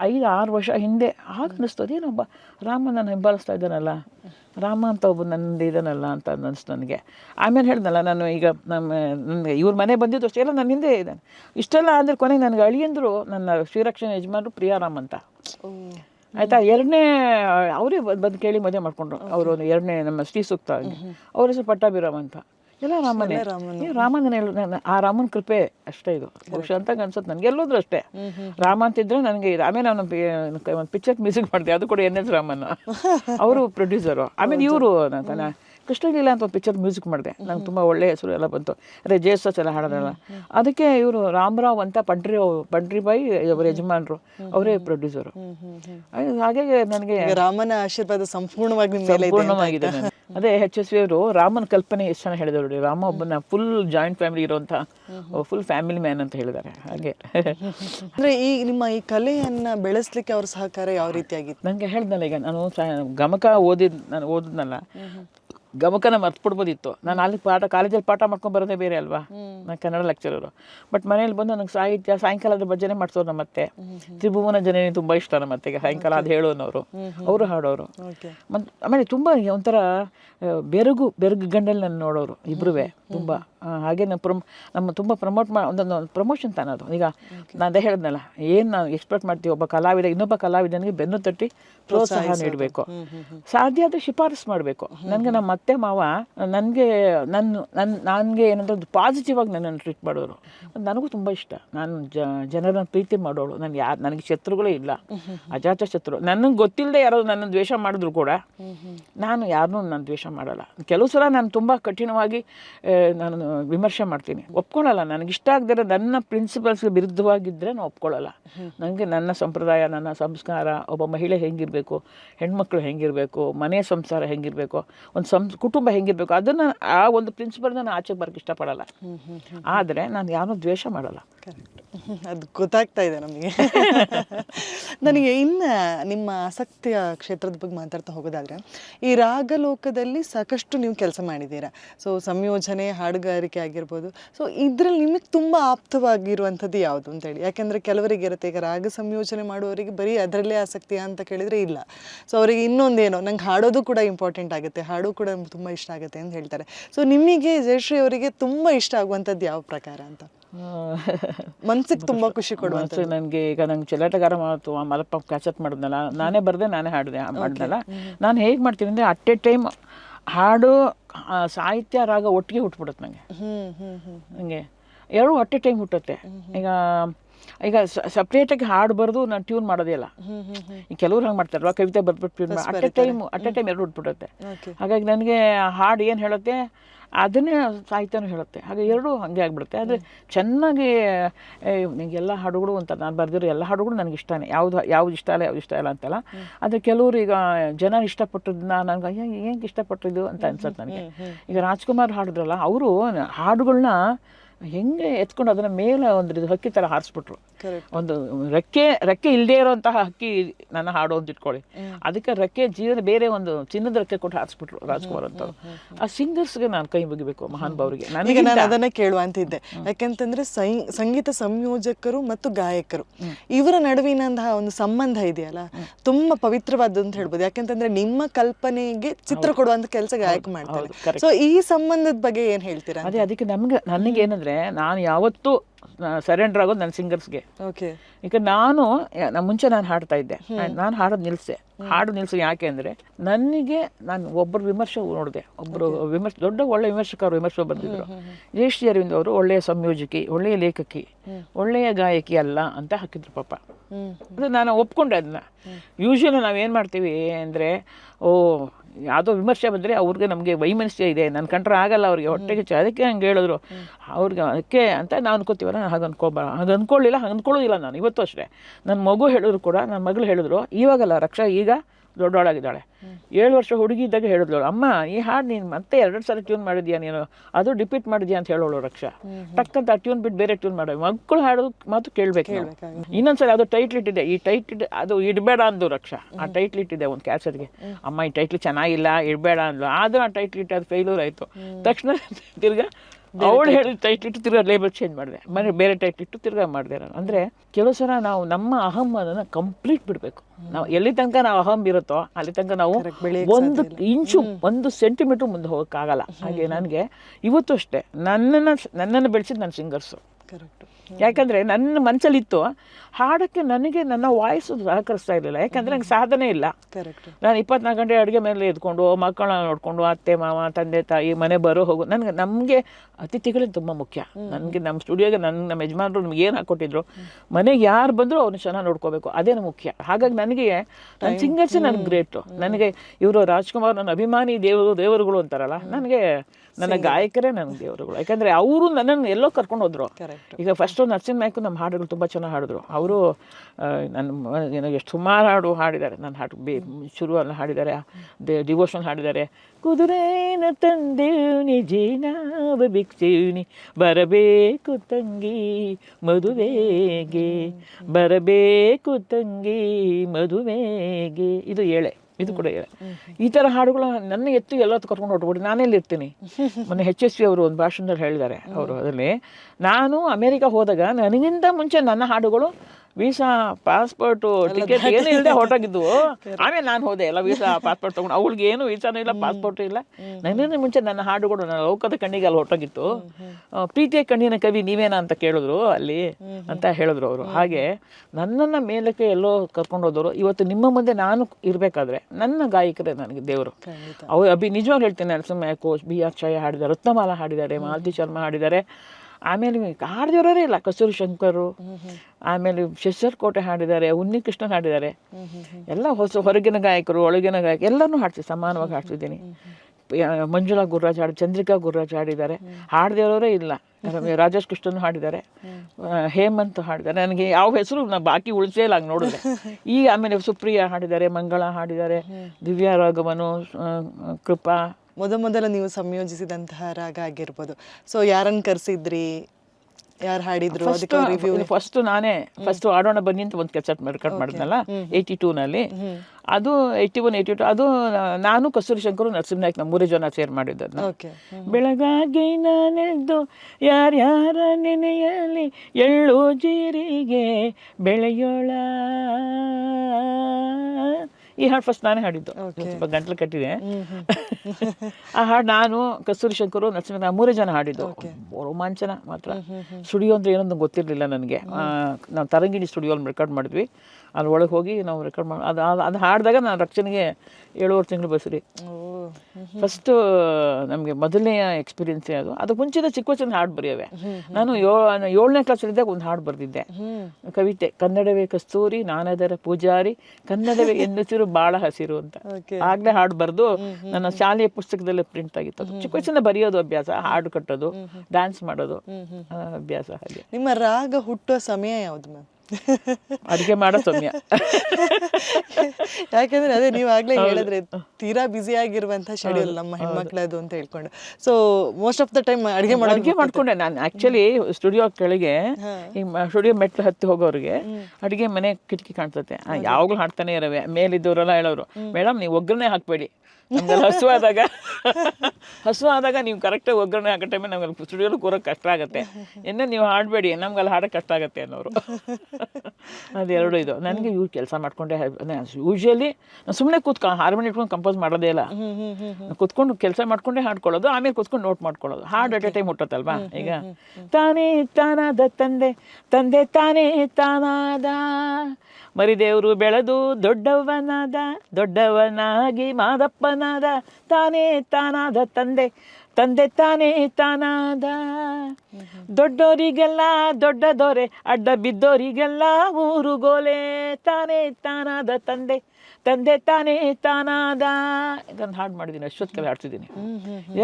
ಐದು ಆರು ವರ್ಷ ಹಿಂದೆ ಆಗ ಅನ್ನಿಸ್ತದೆ ಏನೊಬ್ಬ ರಾಮ ನನ್ನ ಹಿಂಬಾಲಿಸ್ತಾ ಇದ್ದಾನಲ್ಲ ರಾಮ ಅಂತ ಒಬ್ಬ ನಂದು ಇದ್ದಾನಲ್ಲ ಅಂತ ಅನ್ನಿಸ್ತು ನನಗೆ. ಆಮೇಲೆ ಹೇಳ್ದಲ್ಲ ನಾನು ಈಗ ನಮ್ಮ ನನಗೆ ಇವ್ರ ಮನೆ ಬಂದಿದ್ದು ಅಷ್ಟೇ ಎಲ್ಲ ನನ್ನ ಹಿಂದೆ ಇದ್ದಾನೆ. ಇಷ್ಟೆಲ್ಲ ಅಂದ್ರೆ ಕೊನೆಗೆ ನನಗೆ ಅಳಿಯಂದರು ನನ್ನ ಶ್ರೀರಕ್ಷಣ ಯಜಮಾನರು ಪ್ರಿಯಾರಾಮ್ ಅಂತ. ಆಯಿತಾ ಆಯ್ತಾ? ಎರಡನೇ ಅವರೇ ಬಂದು ಕೇಳಿ ಮದುವೆ ಮಾಡಿಕೊಂಡ್ರು. ಅವರು ಎರಡನೇ ನಮ್ಮ ಶ್ರೀ ಸೂಕ್ತ ಅವ್ರ ಹೆಸರು ಪಟ್ಟಾಭಿರಾಮ್ ಅಂತ. ಎಲ್ಲ ರಾಮನೇ. ನೀವು ರಾಮನ ಹೇಳು ನನ್ನ- ಆ ರಾಮನ ಕೃಪೆ ಅಷ್ಟೇ ಇದು. ಬಹುಶಃ ಅಂತ ಅನ್ಸುತ್ತೆ ನನಗೆ ಎಲ್ಲೋದ್ರು ಅಷ್ಟೇ. ರಾಮ ಅಂತಿದ್ರೆ ನನಗೆ ಇದು ಆಮೇಲೆ ಅವನು ಒಂದು ಪಿಕ್ಚರ್ ಮ್ಯೂಸಿಕ್ ಮಾಡಿದೆ. ಅದು ಕೂಡ ಎನ್ ಎಸ್ ರಾಮನ್. ಅವರು ಪ್ರೊಡ್ಯೂಸರು ಆಮೇಲೆ ಇವರು ಕೃಷ್ಣಲೀಲಾ ಅಂತ ಒಂದು ಪಿಕ್ಚರ್ ಮ್ಯೂಸಿಕ್ ಮಾಡಿದೆ. ನಂಗೆ ತುಂಬ ಒಳ್ಳೆ ಹೆಸರು ಎಲ್ಲ ಬಂತು. ಅದೇ ಜೇಸಸ್ ಎಲ್ಲ ಹಾಡೋದಲ್ಲ ಅದಕ್ಕೆ ಇವರು ರಾಮರಾವ್ ಅಂತ ಪಂಡ್ರಿ ಪಂಡ್ರಿಬಾಯಿ ಅವರ ಯಜಮಾನರು ಅವರೇ ಪ್ರೊಡ್ಯೂಸರು ಹಾಗೆ ನನಗೆ ರಾಮನ ಆಶೀರ್ವಾದ ಸಂಪೂರ್ಣವಾಗಿ ಸಂಪೂರ್ಣವಾಗಿದೆ. ಅದೇ ಎಚ್ ಎಸ್ ವಿ ಅವರು ರಾಮನ ಕಲ್ಪನೆ ಎಷ್ಟು ಜನ ಹೇಳಿದ್ರು ನೋಡಿ. ರಾಮ ಒಬ್ಬನ ಫುಲ್ ಜಾಯಿಂಟ್ ಫ್ಯಾಮಿಲಿ ಇರುವಂತ ಫುಲ್ ಫ್ಯಾಮಿಲಿ ಮ್ಯಾನ್ ಅಂತ ಹೇಳಿದ್ದಾರೆ. ಹಾಗೆ. ಅಂದ್ರೆ ಈ ನಿಮ್ಮ ಈ ಕಲೆಯನ್ನ ಬೆಳೆಸಲಿಕ್ಕೆ ಅವ್ರ ಸಹಕಾರ ಯಾವ ರೀತಿಯಾಗಿತ್ತು? ನನಗೆ ಹೇಳ್ದಲ್ಲ ಈಗ ನಾನು ಗಮಕ ಓದಿದ್ ನಾನು ಓದಿದ್ನಲ್ಲ. ಗಮಕನ ಮರ್ತ್ಬಿಡ್ಬೋದಿತ್ತು ನಾನು ಅಲ್ಲಿ ಪಾಠ ಕಾಲೇಜಲ್ಲಿ ಪಾಠ ಮಾಡ್ಕೊಂಡು ಬರೋದೇ ಬೇರೆ ಅಲ್ವಾ? ನಾನು ಕನ್ನಡ ಲೆಕ್ಚರರು ಬಟ್ ಮನೇಲಿ ಬಂದು ನನಗೆ ಸಾಹಿತ್ಯ ಸಾಯಂಕಾಲದ ಭಜನೆ ಮಾಡಿಸೋರು ನಮ್ಮ ಅತ್ತೆ ತ್ರಿಭುವನ ಜನನಿ ತುಂಬ ಇಷ್ಟ ನಮ್ಮ ಅತ್ತೆಗೆ ಸಾಯಂಕಾಲ ಅದು ಹೇಳೋನವರು ಅವರು ಹಾಡೋರು. ಮತ್ತು ಆಮೇಲೆ ತುಂಬ ಒಂಥರ ಬೆರಗು ಬೆರಗು ಗಂಡಲ್ಲಿ ನಾನು ನೋಡೋರು ಇಬ್ರುವೇ ತುಂಬ. ಹಾಗೆ ನಮ್ಮ ಪ್ರಮ್ ನಮ್ಮ ತುಂಬ ಪ್ರಮೋಟ್ ಮಾ ಒಂದೊಂದು ಪ್ರಮೋಷನ್ ತಾನದು ಈಗ ನಾನು ಅದೇ ಹೇಳಿದ್ನಲ್ಲ ಏನು ನಾವು ಎಕ್ಸ್ಪೆಕ್ಟ್ ಮಾಡ್ತೀವಿ ಒಬ್ಬ ಕಲಾವಿದ ಇನ್ನೊಬ್ಬ ಕಲಾವಿದನಿಗೆ ಬೆನ್ನು ತಟ್ಟಿ ಪ್ರೋತ್ಸಾಹ ನೀಡಬೇಕು. ಸಾಧ್ಯ ಆದರೆ ಶಿಫಾರಸು ಮಾಡಬೇಕು. ನನಗೆ ನಮ್ಮ ಅತ್ತೆ ಮಾವ ನನಗೆ ನನ್ನ ನನ್ನ ನನಗೆ ಏನಂದ್ರೆ ಪಾಸಿಟಿವ್ ಆಗಿ ನನ್ನನ್ನು ಟ್ರೀಟ್ ಮಾಡೋರು. ನನಗೂ ತುಂಬ ಇಷ್ಟ. ನಾನು ಜನರನ್ನ ಪ್ರೀತಿ ಮಾಡೋಳು. ನನ್ಗೆ ಯಾರು ನನಗೆ ಶತ್ರುಗಳೇ ಇಲ್ಲ. ಅಜಾತ ಶತ್ರು. ನನಗೆ ಗೊತ್ತಿಲ್ಲದೆ ಯಾರೋ ನನ್ನ ದ್ವೇಷ ಮಾಡಿದ್ರು ಕೂಡ ನಾನು ಯಾರನ್ನೂ ನಾನು ದ್ವೇಷ ಮಾಡಲ್ಲ. ಕೆಲವು ಸಲ ನಾನು ತುಂಬ ಕಠಿಣವಾಗಿ ನಾನು ವಿಮರ್ಶೆ ಮಾಡ್ತೀನಿ. ಒಪ್ಕೊಳ್ಳಲ್ಲ. ನನಗೆ ಇಷ್ಟ ಆಗದಿರೋ ನನ್ನ ಪ್ರಿನ್ಸಿಪಲ್ಸ್ಗೆ ವಿರುದ್ಧವಾಗಿದ್ದರೆ ನಾನು ಒಪ್ಕೊಳ್ಳಲ್ಲ. ನನಗೆ ನನ್ನ ಸಂಪ್ರದಾಯ ನನ್ನ ಸಂಸ್ಕಾರ ಒಬ್ಬ ಮಹಿಳೆ ಹೆಂಗಿರಬೇಕು. ಹೆಣ್ಮಕ್ಳು ಹೆಂಗಿರಬೇಕು ಮನೆ ಸಂಸಾರ ಹೆಂಗಿರಬೇಕು ಒಂದು ಸಂ ಕುಟುಂಬ ಹೆಂಗಿರಬೇಕು ಅದನ್ನು ಆ ಒಂದು ಪ್ರಿನ್ಸಿಪಲ್ ನಾನು ಆಚೆ ಬರೋಕ್ಕೆ ಇಷ್ಟಪಡಲ್ಲ. ಆದರೆ ನಾನು ಯಾರು ದ್ವೇಷ ಮಾಡಲ್ಲ. ಅದು ಗೊತ್ತಾಗ್ತಾ ಇದೆ ನಮಗೆ. ನನಗೆ ಇನ್ನು ನಿಮ್ಮ ಆಸಕ್ತಿಯ ಕ್ಷೇತ್ರದ ಬಗ್ಗೆ ಮಾತಾಡ್ತಾ ಹೋಗೋದಾದ್ರೆ ಈ ರಾಗಲೋಕದಲ್ಲಿ ಸಾಕಷ್ಟು ನೀವು ಕೆಲಸ ಮಾಡಿದ್ದೀರಾ. ಸೊ ಸಂಯೋಜನೆ ಹಾಡುಗಾರಿಕೆ ಆಗಿರ್ಬೋದು. ಸೊ ಇದರಲ್ಲಿ ನಿಮಗೆ ತುಂಬ ಆಪ್ತವಾಗಿರುವಂಥದ್ದು ಯಾವುದು ಅಂತೇಳಿ? ಯಾಕೆಂದರೆ ಕೆಲವರಿಗೆ ಇರುತ್ತೆ ಈಗ ರಾಗ ಸಂಯೋಜನೆ ಮಾಡುವವರಿಗೆ ಬರೀ ಅದರಲ್ಲೇ ಆಸಕ್ತಿಯ ಅಂತ ಕೇಳಿದರೆ ಇಲ್ಲ. ಸೊ ಅವರಿಗೆ ಇನ್ನೊಂದೇನೋ ನಂಗೆ ಹಾಡೋದು ಕೂಡ ಇಂಪಾರ್ಟೆಂಟ್ ಆಗುತ್ತೆ ಹಾಡು ಕೂಡ ತುಂಬ ಇಷ್ಟ ಆಗುತ್ತೆ ಅಂತ ಹೇಳ್ತಾರೆ. ಸೊ ನಿಮಗೆ ಜಯಶ್ರೀ ಅವರಿಗೆ ತುಂಬ ಇಷ್ಟ ಆಗುವಂಥದ್ದು ಯಾವ ಪ್ರಕಾರ ಅಂತ? ಮನ್ಸಿಗೆ ತುಂಬ ಖುಷಿ ಕೊಡುವಂಥ ಮನಸ್ಸು ನನಗೆ ಈಗ ನಂಗೆ ಚೆಲ್ಲಾಟಗಾರ ಮಾತು ಮಲಪ್ಪ ಕ್ಯಾಚಪ್ ಮಾಡಿದ್ನಲ್ಲ ನಾನೇ ಬರೆದೆ ನಾನೇ ಹಾಡಿದೆ ಮಾಡಿದ್ನಲ್ಲ ನಾನು ಹೇಗೆ ಮಾಡ್ತೀನಿ ಅಂದರೆ ಅಟ್ ಎ ಟೈಮ್ ಹಾಡು ಸಾಹಿತ್ಯ ರಾಗ ಒಟ್ಟಿಗೆ ಹುಟ್ಬಿಡುತ್ತೆ ನನಗೆ ನನಗೆ ಎರಡು ಅಟ್ ಎ ಟೈಮ್ ಹುಟ್ಟುತ್ತೆ. ಈಗ ಈಗ ಸಪ್ರೇಟಾಗಿ ಹಾಡು ಬರೆದು ನಾನು ಟ್ಯೂನ್ ಮಾಡೋದೇ ಇಲ್ಲ. ಈ ಕೆಲವ್ರು ಹಂಗೆ ಮಾಡ್ತಾರಲ್ವ ಕವಿತೆ ಬರ್ಬಿಟ್ಟು tune at a time at a time ಎರಡು ಉಟ್ಬಿಡುತ್ತೆ. ಹಾಗಾಗಿ ನನಗೆ ಹಾಡು ಏನು ಹೇಳುತ್ತೆ ಅದನ್ನೇ ಸಾಹಿತ್ಯನೂ ಹೇಳುತ್ತೆ. ಹಾಗೆ ಎರಡೂ ಹಾಗೆ ಆಗಿಬಿಡುತ್ತೆ. ಆದರೆ ಚೆನ್ನಾಗಿ ಎಲ್ಲ ಹಾಡುಗಳು ಅಂತ ನಾನು ಬರೆದಿರೋ ಎಲ್ಲ ಹಾಡುಗಳು ನನಗೆ ಇಷ್ಟನೇ. ಯಾವುದು ಯಾವ್ದು ಇಷ್ಟ ಇಲ್ಲ ಯಾವ್ದು ಇಷ್ಟ ಇಲ್ಲ ಅಂತಲ್ಲ. ಆದರೆ ಕೆಲವರು ಈಗ ಜನ ಇಷ್ಟಪಟ್ಟದನ್ನ ನನಗೆ ಅಯ್ಯ ಏನಕ್ಕೆ ಇಷ್ಟಪಟ್ಟಿದ್ದು ಅಂತ ಅನ್ಸುತ್ತೆ ನನಗೆ. ಈಗ ರಾಜ್ಕುಮಾರ್ ಹಾಡಿದ್ರಲ್ಲ ಅವರು ಹಾಡುಗಳನ್ನ ಹೆಂಗೆ ಎತ್ಕೊಂಡು ಅದನ್ನ ಮೇಲೆ ಒಂದು ಇದು ಹಕ್ಕಿ ಥರ ಹಾರಿಸ್ಬಿಟ್ರು. ಒಂದು ರೆಕ್ಕೆ ರೆಕ್ಕೆ ಇಲ್ಲದೆ ಇರೋಂತಹ ಹಕ್ಕಿ ನನ್ನ ಹಾಡು ಅಂತ ಇಟ್ಕೊಳ್ಳಿ. ಅದಕ್ಕೆ ರೆಕ್ಕೆ ಜೀವನ ಬೇರೆ ಒಂದು ಚಿನ್ನದ ರೆಕ್ಕೆ ಕೊಟ್ಟು ಹಾರಿಸ್ಬಿಟ್ರು ರಾಜ್ಕುಮಾರ್ ಅಂತ. ಆ ಸಿಂಗರ್ಸ್ಗೆ ನಾನು ಕೈ ಮುಗಿಬೇಕು ಮಹಾನ್ ಭಾವರಿಗೆ ನನಗೆ ನಾನು ಅದನ್ನೇ ಕೇಳುವ ಅಂತಿದ್ದೆ. ಯಾಕೆಂತಂದ್ರೆ ಸೈ- ಸಂಗೀತ ಸಂಯೋಜಕರು ಮತ್ತು ಗಾಯಕರು. ಇವರ ನಡುವಿನಂತಹ ಒಂದು ಸಂಬಂಧ ಇದೆಯಲ್ಲ? ತುಂಬಾ ಪವಿತ್ರವಾದ್ದು ಅಂತ ಹೇಳ್ಬೋದು. ಯಾಕಂತಂದ್ರೆ ನಿಮ್ಮ ಕಲ್ಪನೆಗೆ ಚಿತ್ರ ಕೊಡುವಂತ ಕೆಲಸ ಗಾಯಕ ಮಾಡ್ತಾರೆ. ಸೊ ಈ ಸಂಬಂಧದ ಬಗ್ಗೆ ಏನ್ ಹೇಳ್ತೀರಾ ಅದೇ ಅದಕ್ಕೆ ನಮ್ಗೆ ನನಗೆ ಏನಂದ್ರೆ ನಾನು ಯಾವತ್ತೂ ಸರೆಂಡರ್ ಆಗೋದು ನನ್ನ ಸಿಂಗರ್ಸ್ಗೆ ಓಕೆ ಈಗ ನಾನು ಮುಂಚೆ ನಾನು ಹಾಡ್ತಾ ಇದ್ದೆ. ನಾನು ಹಾಡೋದು ನಿಲ್ಸೆ. ಹಾಡು ನಿಲ್ಸು ಯಾಕೆ ಅಂದರೆ ನನಗೆ ನಾನು ಒಬ್ಬರು ವಿಮರ್ಶೆ ನೋಡಿದೆ. ಒಬ್ಬರು ವಿಮರ್ಶ ದೊಡ್ಡ ಒಳ್ಳೆ ವಿಮರ್ಶಕರು ವಿಮರ್ಶೆ ಬಂದಿದ್ರು. ಜಯಶ್ರೀ ಅರವಿಂದ್ ಅವರು ಒಳ್ಳೆಯ ಸಂಯೋಜಕಿ ಒಳ್ಳೆಯ ಲೇಖಕಿ ಒಳ್ಳೆಯ ಗಾಯಕಿ ಅಲ್ಲ ಅಂತ ಹಾಕಿದ್ರು ಪಾಪ. ಅಂದರೆ ಅದು ನಾನು ಒಪ್ಕೊಂಡೆ ಅದನ್ನ. ಯೂಶ್ವಲಿ ನಾವು ಏನು ಮಾಡ್ತೀವಿ ಅಂದರೆ ಓ ಯಾವುದೋ ವಿಮರ್ಶೆ ಬಂದರೆ ಅವ್ರಿಗೆ ನಮಗೆ ವೈಮನಸ್ಯ ಇದೆ. ನನ್ನ ಕಂಡ್ರೆ ಆಗಲ್ಲ ಅವ್ರಿಗೆ. ಹೊಟ್ಟೆಗೆ ಅದಕ್ಕೆ ಹಂಗೆ ಹೇಳಿದ್ರು. ಅವ್ರಿಗೆ ಅದಕ್ಕೆ ಅಂತ ನಾವು ಅನ್ಕೋತೀವಲ್ಲ ಹಾಗೆ ಅನ್ಕೋಬಾರ ಹಾಗೆ ಅಂದ್ಕೊಳ್ಳಿಲ್ಲ ಹಾಗೆ ಅಂದ್ಕೊಳ್ಳೋದಿಲ್ಲ ನಾನು ಇವತ್ತು ಅಷ್ಟೇ. ನನ್ನ ಮಗು ಹೇಳಿದ್ರು ಕೂಡ ನನ್ನ ಮಗಳು ಹೇಳಿದ್ರು, ಇವಾಗಲ್ಲ ರಕ್ಷಾ, ಈಗ ದೊಡ್ಡವಳಾಗಿದ್ದಾಳೆ. ಏಳು ವರ್ಷ ಹುಡುಗಿ ಇದ್ದಾಗ ಹೇಳಿದ್ಳು ಅಮ್ಮ ಈ ಹಾಡು ನೀನು ಮತ್ತೆ ಎರಡು ಸಲ ಟ್ಯೂನ್ ಮಾಡಿದ್ಯಾ ನೀನು? ಅದು ರಿಪೀಟ್ ಮಾಡಿದ್ಯಾ ಅಂತ ಹೇಳೋಳು ರಕ್ಷ. ಟಕ್ಕಂತ ಟ್ಯೂನ್ ಬಿಟ್ಟು ಬೇರೆ ಟ್ಯೂನ್ ಮಾಡೋ. ಮಕ್ಕಳು ಹಾಡೋದು ಮಾತು ಕೇಳಬೇಕು ಇನ್ನೊಂದ್ಸಲ ಅದು ಟೈಟ್ಲ್ ಇಟ್ಟಿದೆ ಈ ಟೈಟ್ ಅದು ಇಡಬೇಡ ಅಂದು ರಕ್ಷಾ. ಆ ಟೈಟ್ಲ್ ಇಟ್ಟಿದೆ ಒಂದು ಕ್ಯಾಸೆಟ್ಗೆ ಅಮ್ಮ ಈ ಟೈಟ್ಲ್ ಚೆನ್ನಾಗಿಲ್ಲ ಇಡಬೇಡ ಅಂದ್ಲು. ಆದ್ರೂ ಆ ಟೈಟ್ಲ್ ಇಟ್ಟು ಅದು ಫೇಲ್ಯೂರ್ ಆಯಿತು. ತಕ್ಷಣ ತಿರ್ಗಾ ಅವಳು ಹೇಳಿದ ಟೈಟ್ ಇಟ್ಟು ತಿರ್ಗಾ ಲೇಬಲ್ ಚೇಂಜ್ ಮಾಡಿದೆ. ಮನೆ ಬೇರೆ ಟೈಟ್ ಇಟ್ಟು ತಿರ್ಗಾ ಮಾಡಿದೆ ನಾನು. ಅಂದರೆ ಕೆಲವು ಸಲ ನಾವು ನಮ್ಮ ಅಹಂ ಅದನ್ನು ಕಂಪ್ಲೀಟ್ ಬಿಡಬೇಕು. ನಾವು ಎಲ್ಲಿ ತನಕ ನಾವು ಅಹಂ ಇರುತ್ತೋ ಅಲ್ಲಿ ತನಕ ನಾವು ಒಂದು ಇಂಚು ಒಂದು ಸೆಂಟಿಮೀಟ್ರ್ ಮುಂದೆ ಹೋಗೋಕ್ಕಾಗಲ್ಲ. ಹಾಗೆ ನನಗೆ ಇವತ್ತು ಅಷ್ಟೇ. ನನ್ನನ್ನು ನನ್ನನ್ನು ಬೆಳೆಸಿದ ನನ್ನ ಸಿಂಗರ್ಸು ಕರೆಕ್ಟ್ ಯಾಕಂದರೆ ನನ್ನ ಮನಸ್ಸಲ್ಲಿತ್ತು ಹಾಡೋಕ್ಕೆ ನನಗೆ ನನ್ನ ವಾಯ್ಸು ಸಹಕರಿಸ್ತಾ ಇರಲಿಲ್ಲ. ಯಾಕಂದರೆ ನಂಗೆ ಸಾಧನೆ ಇಲ್ಲ. ಕರೆಕ್ಟ್ ನಾನು ಇಪ್ಪತ್ನಾಲ್ಕು ಗಂಟೆ ಅಡುಗೆ ಮೇಲೆ ಎದ್ಕೊಂಡು ಮಕ್ಕಳನ್ನ ನೋಡಿಕೊಂಡು ಅತ್ತೆ ಮಾವ ತಂದೆ ತಾಯಿ ಮನೆ ಬರೋ ಹೋಗು ನನಗೆ ನಮಗೆ ಅತಿಥಿಗಳೇ ತುಂಬ ಮುಖ್ಯ. ನನಗೆ ನಮ್ಮ ಸ್ಟುಡಿಯೋಗೆ ನನ್ನ ನಮ್ಮ ಯಜಮಾನರು ನಮ್ಗೆ ಏನು ಹಾಕ್ಕೊಟ್ಟಿದ್ರು ಮನೆಗೆ ಯಾರು ಬಂದರೂ ಅವ್ರನ್ನ ಚೆನ್ನಾಗಿ ನೋಡ್ಕೋಬೇಕು. ಅದೇನು ಮುಖ್ಯ. ಹಾಗಾಗಿ ನನಗೆ ನನ್ನ ಸಿಂಗರ್ಸೇ ನನಗೆ ಗ್ರೇಟು ನನಗೆ ಇವರು ರಾಜ್ಕುಮಾರ್ ನನ್ನ ಅಭಿಮಾನಿ ದೇವರು ದೇವರುಗಳು ಅಂತಾರಲ್ಲ ನನಗೆ ನನ್ನ ಗಾಯಕರೇ ನನ್ನ ದೇವರುಗಳು. ಯಾಕಂದರೆ ಅವರು ನನ್ನನ್ನು ಎಲ್ಲೋ ಕರ್ಕೊಂಡು ಹೋದ್ರು. ಈಗ ಫಸ್ಟು ನರಸಿಂಹ ನಾಯ್ಕು ನಮ್ಮ ಹಾಡುಗಳು ತುಂಬ ಚೆನ್ನಾಗಿ ಹಾಡಿದ್ರು. ಅವರು ನನ್ನ ಎಷ್ಟು ಸುಮಾರು ಹಾಡು ಹಾಡಿದ್ದಾರೆ. ನನ್ನ ಹಾಡು ಬೇ ಶುರು ಎಲ್ಲ ಹಾಡಿದ್ದಾರೆ. ಡಿವೋಷನ್ ಹಾಡಿದ್ದಾರೆ. ಕುದುರೇನ ತಂದೇವ್ನಿ ಜೀನಾವ ಬಿಕ್ಸೇವ್ನಿ ಬರಬೇಕು ತಂಗಿ ಮದುವೆಗೆ ಬರಬೇಕು ತಂಗಿ ಮದುವೆಗೆ. ಇದು ಏಳೆ. ಇದು ಕೂಡ ಈ ಥರ ಹಾಡುಗಳು ನನ್ನ ಎತ್ತು ಎಲ್ಲ ಕರ್ಕೊಂಡು ಹೊಟ್ಬಿಟ್ಟು ನಾನೆಲ್ಲಿ ಇರ್ತೀನಿ ಮೊನ್ನೆ ಎಚ್ ಎಸ್ ವಿ ಅವರು ಒಂದು ಭಾಷಣದಲ್ಲಿ ಹೇಳಿದ್ದಾರೆ ಅವರು ಅದರಲ್ಲಿ ನಾನು ಅಮೇರಿಕಾ ಹೋದಾಗ ನನಗಿಂತ ಮುಂಚೆ ನನ್ನ ಹಾಡುಗಳು ವೀಸಾ ಪಾಸ್ಪೋರ್ಟು ಟಿಕೆಟ್ ಏನು ಇಲ್ಲದೆ ಹೊರಟಾಗಿದ್ವು. ಆಮೇಲೆ ನಾನು ಹೋದೆ ಎಲ್ಲ ವೀಸಾ ಪಾಸ್ಪೋರ್ಟ್ ತೊಗೊಂಡು. ಅವಳಿಗೆ ಏನು ವೀಸಾನೂ ಇಲ್ಲ ಪಾಸ್ಪೋರ್ಟು ಇಲ್ಲ. ನನ್ನ ಮುಂಚೆ ನನ್ನ ಹಾಡುಗಳು ನನ್ನ ಲೋಕದ ಕಣ್ಣಿಗೆ ಅಲ್ಲಿ ಹೊರಟಾಗಿತ್ತು. ಪ್ರೀತಿಯ ಕಣ್ಣಿನ ಕವಿ ನೀವೇನಾ ಅಂತ ಕೇಳಿದ್ರು ಅಲ್ಲಿ ಅಂತ ಹೇಳಿದ್ರು ಅವರು. ಹಾಗೆ ನನ್ನನ್ನು ಮೇಲಕ್ಕೆ ಎಲ್ಲೋ ಕರ್ಕೊಂಡು ಹೋದವರು. ಇವತ್ತು ನಿಮ್ಮ ಮುಂದೆ ನಾನು ಇರಬೇಕಾದ್ರೆ ನನ್ನ ಗಾಯಕರೇ ನನಗೆ ದೇವರು. ಅವ್ರು ಅಭಿ ನಿಜವಾಗ್ಲೂ ಹೇಳ್ತೀನಿ ನರಸಿಂಹ ಕೋಚ್ ಬಿ ಆರ್ ಛಾಯ ಹಾಡಿದ್ದಾರೆ ರತ್ನಮಾಲ ಹಾಡಿದ್ದಾರೆ ಮಾಲತಿ ಶರ್ಮಾ ಹಾಡಿದ್ದಾರೆ. ಆಮೇಲೆ ಹಾಡಿದವರೇ ಇಲ್ಲ ಕಸೂರಿ ಶಂಕರು ಆಮೇಲೆ ಶಶರ್ ಕೋಟೆ ಹಾಡಿದ್ದಾರೆ. ಉನ್ನಿ ಕೃಷ್ಣನ್ ಹಾಡಿದ್ದಾರೆ ಎಲ್ಲ ಹೊಸ ಹೊರಗಿನ ಗಾಯಕರು ಒಳಗಿನ ಗಾಯಕ ಎಲ್ಲರೂ ಹಾಡ್ತೀವಿ ಸಮಾನವಾಗಿ ಹಾಡ್ತಿದ್ದೀನಿ ಮಂಜುಳಾ ಗುರುರಾಜ್ ಹಾಡಿ ಚಂದ್ರಿಕಾ ಗುರುರಾಜ್ ಹಾಡಿದ್ದಾರೆ. ಹಾಡಿದವರೇ ಇಲ್ಲ. ರಾಜೇಶ್ ಕೃಷ್ಣನ್ ಹಾಡಿದ್ದಾರೆ. ಹೇಮಂತ್ ಹಾಡಿದ್ದಾರೆ. ನನಗೆ ಯಾವ ಹೆಸರು ನಾ ಬಾಕಿ ಉಳಿಸೇ ಇಲ್ಲ ಹಂಗೆ ನೋಡಿದ್ರೆ. ಈಗ ಆಮೇಲೆ ಸುಪ್ರಿಯಾ ಹಾಡಿದ್ದಾರೆ ಮಂಗಳ ಹಾಡಿದ್ದಾರೆ ದಿವ್ಯಾ ರಾಘವನು ಕೃಪಾ ಮೊದ ಮೊದಲ ನೀವು ಸಂಯೋಜಿಸಿದಂತಹ ರಾಗ ಆಗಿರ್ಬೋದು. ಸೊ ಯಾರನ್ನ ಕರೆಸಿದ್ರಿ? ಯಾರು ಹಾಡಿದ್ರು? ಅದಕ್ಕೆ ರಿವ್ಯೂ ಫಸ್ಟ್ ನಾನೇ ಫಸ್ಟ್ ಆಡೋಣ ಬನ್ನಿ ಅಂತ ಒಂದು ಕೆಸೆಟ್ ರೆಕಾರ್ಡ್ ಮಾಡಿದ್ನಲ್ಲ? ಏಯ್ಟಿ ಟೂನಲ್ಲಿ ಅದು ಏಯ್ಟಿ ಒನ್ ಏಯ್ಟಿ ಟು ಅದು ನಾನು ಕಸ್ತೂರಿ ಶಂಕರು ನರಸಿಂಹ ನಾಯ್ಕ ನಮ್ಮ ಮೂರೇ ಜನ ಸೇರ್ ಮಾಡಿದ್ದನ್ನ ಓಕೆ ಬೆಳಗಾಗಿ ನಾನೆದ್ದು ಯಾರ್ಯಾರ ನೆನೆಯಲಿ ಎಳ್ಳು ಜೀರಿಗೆ ಬೆಳೆಯೋಳ. ಈ ಹಾಡು ಫಸ್ಟ್ ನಾನೇ ಹಾಡಿದ್ದು. ಸ್ವಲ್ಪ ಗಂಟ್ಲು ಕಟ್ಟಿದೆ. ಆ ಹಾಡು ನಾನು ಕಸ್ತೂರಿ ಶಂಕರು ನರಸಿಂಹ ಮೂರೇ ಜನ ಹಾಡಿದ್ದು. ರೋಮಾಂಚನ ಮಾತ್ರ. ಸ್ಟುಡಿಯೋ ಅಂದ್ರೆ ಏನೊಂದು ಗೊತ್ತಿರಲಿಲ್ಲ ನನಗೆ. ನಾವು ತರಂಗಿಣಿ ಸ್ಟುಡಿಯೋಲ್ಲಿ ರೆಕಾರ್ಡ್ ಮಾಡಿದ್ವಿ. ಅಲ್ಲಿ ಒಳಗೆ ಹೋಗಿ ನಾವು ರೆಕಾರ್ಡ್ ಮಾಡಿ ಅದು ಅದು- ಅದು ಹಾಡಿದಾಗ ನಾನು ರಕ್ಷಣೆಗೆ ಏಳುವರೆ ತಿಂಗಳು ಬಸ್ರಿ. ಫಸ್ಟು ನಮಗೆ ಮೊದಲನೆಯ ಎಕ್ಸ್ಪೀರಿಯನ್ಸೇ ಅದು ಅದು ಮುಂಚಿನ ಚಿಕ್ಕ ವಯಸ್ಸಿನ ಹಾಡು ಬರೆಯವೆ ನಾನು ಏಳನೇ ಕ್ಲಾಸಲ್ಲಿದ್ದಾಗ ಒಂದು ಹಾಡು ಬರೆದಿದ್ದೆ. ಕವಿತೆ ಕನ್ನಡವೇ ಕಸ್ತೂರಿ ನಾನದರ ಪೂಜಾರಿ ಕನ್ನಡವೇ ಎನ್ನುತ್ತಿರು ಬಾಳ ಹಸಿರು ಅಂತ. ಆಗಲೇ ಹಾಡು ಬರೆದು ನನ್ನ ಶಾಲೆಯ ಪುಸ್ತಕದಲ್ಲೇ ಪ್ರಿಂಟ್ ಆಗಿತ್ತು. ಅದು ಚಿಕ್ಕ ವಯಸ್ಸಿಂದ ಬರೆಯೋದು ಅಭ್ಯಾಸ ಹಾಡು ಕಟ್ಟೋದು ಡ್ಯಾನ್ಸ್ ಮಾಡೋದು ಅಭ್ಯಾಸ ಹಾಗೆ. ನಿಮ್ಮ ರಾಗ ಹುಟ್ಟುವ ಸಮಯ ಯಾವುದು ಮ್ಯಾಮ್? ಅಡುಗೆ ಮಾಡೋ ಸಮಯ. ಯಾಕಂದ್ರೆ ಅದೇ ನೀವು ಆಗ್ಲೇ ಹೇಳಿದ್ರೆ ತೀರಾ ಬ್ಯುಸಿ ಆಗಿರುವಂತಹ ಶೆಡ್ಯೂಲ್ ನಮ್ಮ ಹೆಣ್ಮಕ್ಳದು ಅಂತ ಹೇಳ್ಕೊಂಡು. So most of the time ಅಡುಗೆ ಮಾಡೋ ಅಡುಗೆ ಮಾಡ್ಕೊಂಡೆ ನಾನು. ಆಕ್ಚುಲಿ ಸ್ಟುಡಿಯೋ ಕೆಳಗೆ ಈ ಸ್ಟುಡಿಯೋ ಮೆಟ್ಲು ಹತ್ತಿ ಹೋಗೋರಿಗೆ ಅಡುಗೆ ಮನೆ ಕಿಟಕಿ ಕಾಣ್ತದೆ ಯಾವಾಗ್ಲೂ ಹಾಡ್ತಾನೆ ಇರವೆ. ಮೇಲಿದ್ದವರೆಲ್ಲ ಹೇಳೋರು ಮೇಡಮ್ ನೀವು ಒಗ್ಗರಣೆ ಹಾಕ್ಬೇಡಿ. ನಮ್ಗೆಲ್ಲ ಹಸು ಆದಾಗ. ಹಸು ಆದಾಗ ನೀವು ಕರೆಕ್ಟಾಗಿ ಒಗ್ಗರಣೆ ಹಾಕೋ ಟೈಮಲ್ಲಿ ನಮಗೆ ಸ್ಟುಡಿಯೋಲಿ ಕೂರೋಕೆ ಕಷ್ಟ ಆಗುತ್ತೆ. ಇನ್ನೂ ನೀವು ಹಾಡಬೇಡಿ ನಮ್ಗೆಲ್ಲ ಹಾಡೋಕೆ ಕಷ್ಟ ಆಗುತ್ತೆ ಅನ್ನೋರು. ಅದು ಎರಡು ಇದು. ನನಗೆ ಯೂಸ್ ಕೆಲಸ ಮಾಡ್ಕೊಂಡೆ ಯೂಶ್ವಲಿ ನಾನು ಸುಮ್ಮನೆ ಕೂತ್ಕೊ ಹಾರ್ಮೋನಿ ಇಟ್ಕೊಂಡು ಕಂಪೋಸ್ ಮಾಡೋದೇ ಇಲ್ಲ. ಕೂತ್ಕೊಂಡು ಕೆಲಸ ಮಾಡ್ಕೊಂಡೆ ಹಾಡ್ಕೊಳ್ಳೋದು ಆಮೇಲೆ ಕೂತ್ಕೊಂಡು ನೋಟ್ ಮಾಡ್ಕೊಳ್ಳೋದು. ಹಾಡ್ ಅಟ್ ಎ ಟೈಮ್ ಹುಟ್ಟತ್ತಲ್ವಾ ಈಗ? ತಾನೇ ತಾನಾದ ತಂದೆ ತಂದೆ ತಾನೇ ತಾನಾದ. ಮರಿದೇವರು ಬೆಳೆದು ದೊಡ್ಡವನಾದ, ದೊಡ್ಡವನಾಗಿ ಮಾದಪ್ಪನಾದ, ತಾನೇ ತಾನಾದ ತಂದೆ ತಂದೆ ತಾನೇ ತಾನಾದ. ದೊಡ್ಡೋರಿಗೆಲ್ಲ ದೊಡ್ಡ ದೊರೆ, ಅಡ್ಡ ಬಿದ್ದೋರಿಗೆಲ್ಲ ಊರುಗೋಲೆ ತಾನೇ ತಾನಾದ ತಂದೆ. ತಂದೆ ತಾನೇ ತಾನಾದ. ಇದೊಂದು ಹಾಡು ಮಾಡಿದ್ದೀನಿ ಅಷ್ಟೊತ್ತು ಹಾಡ್ತಿದ್ದೀನಿ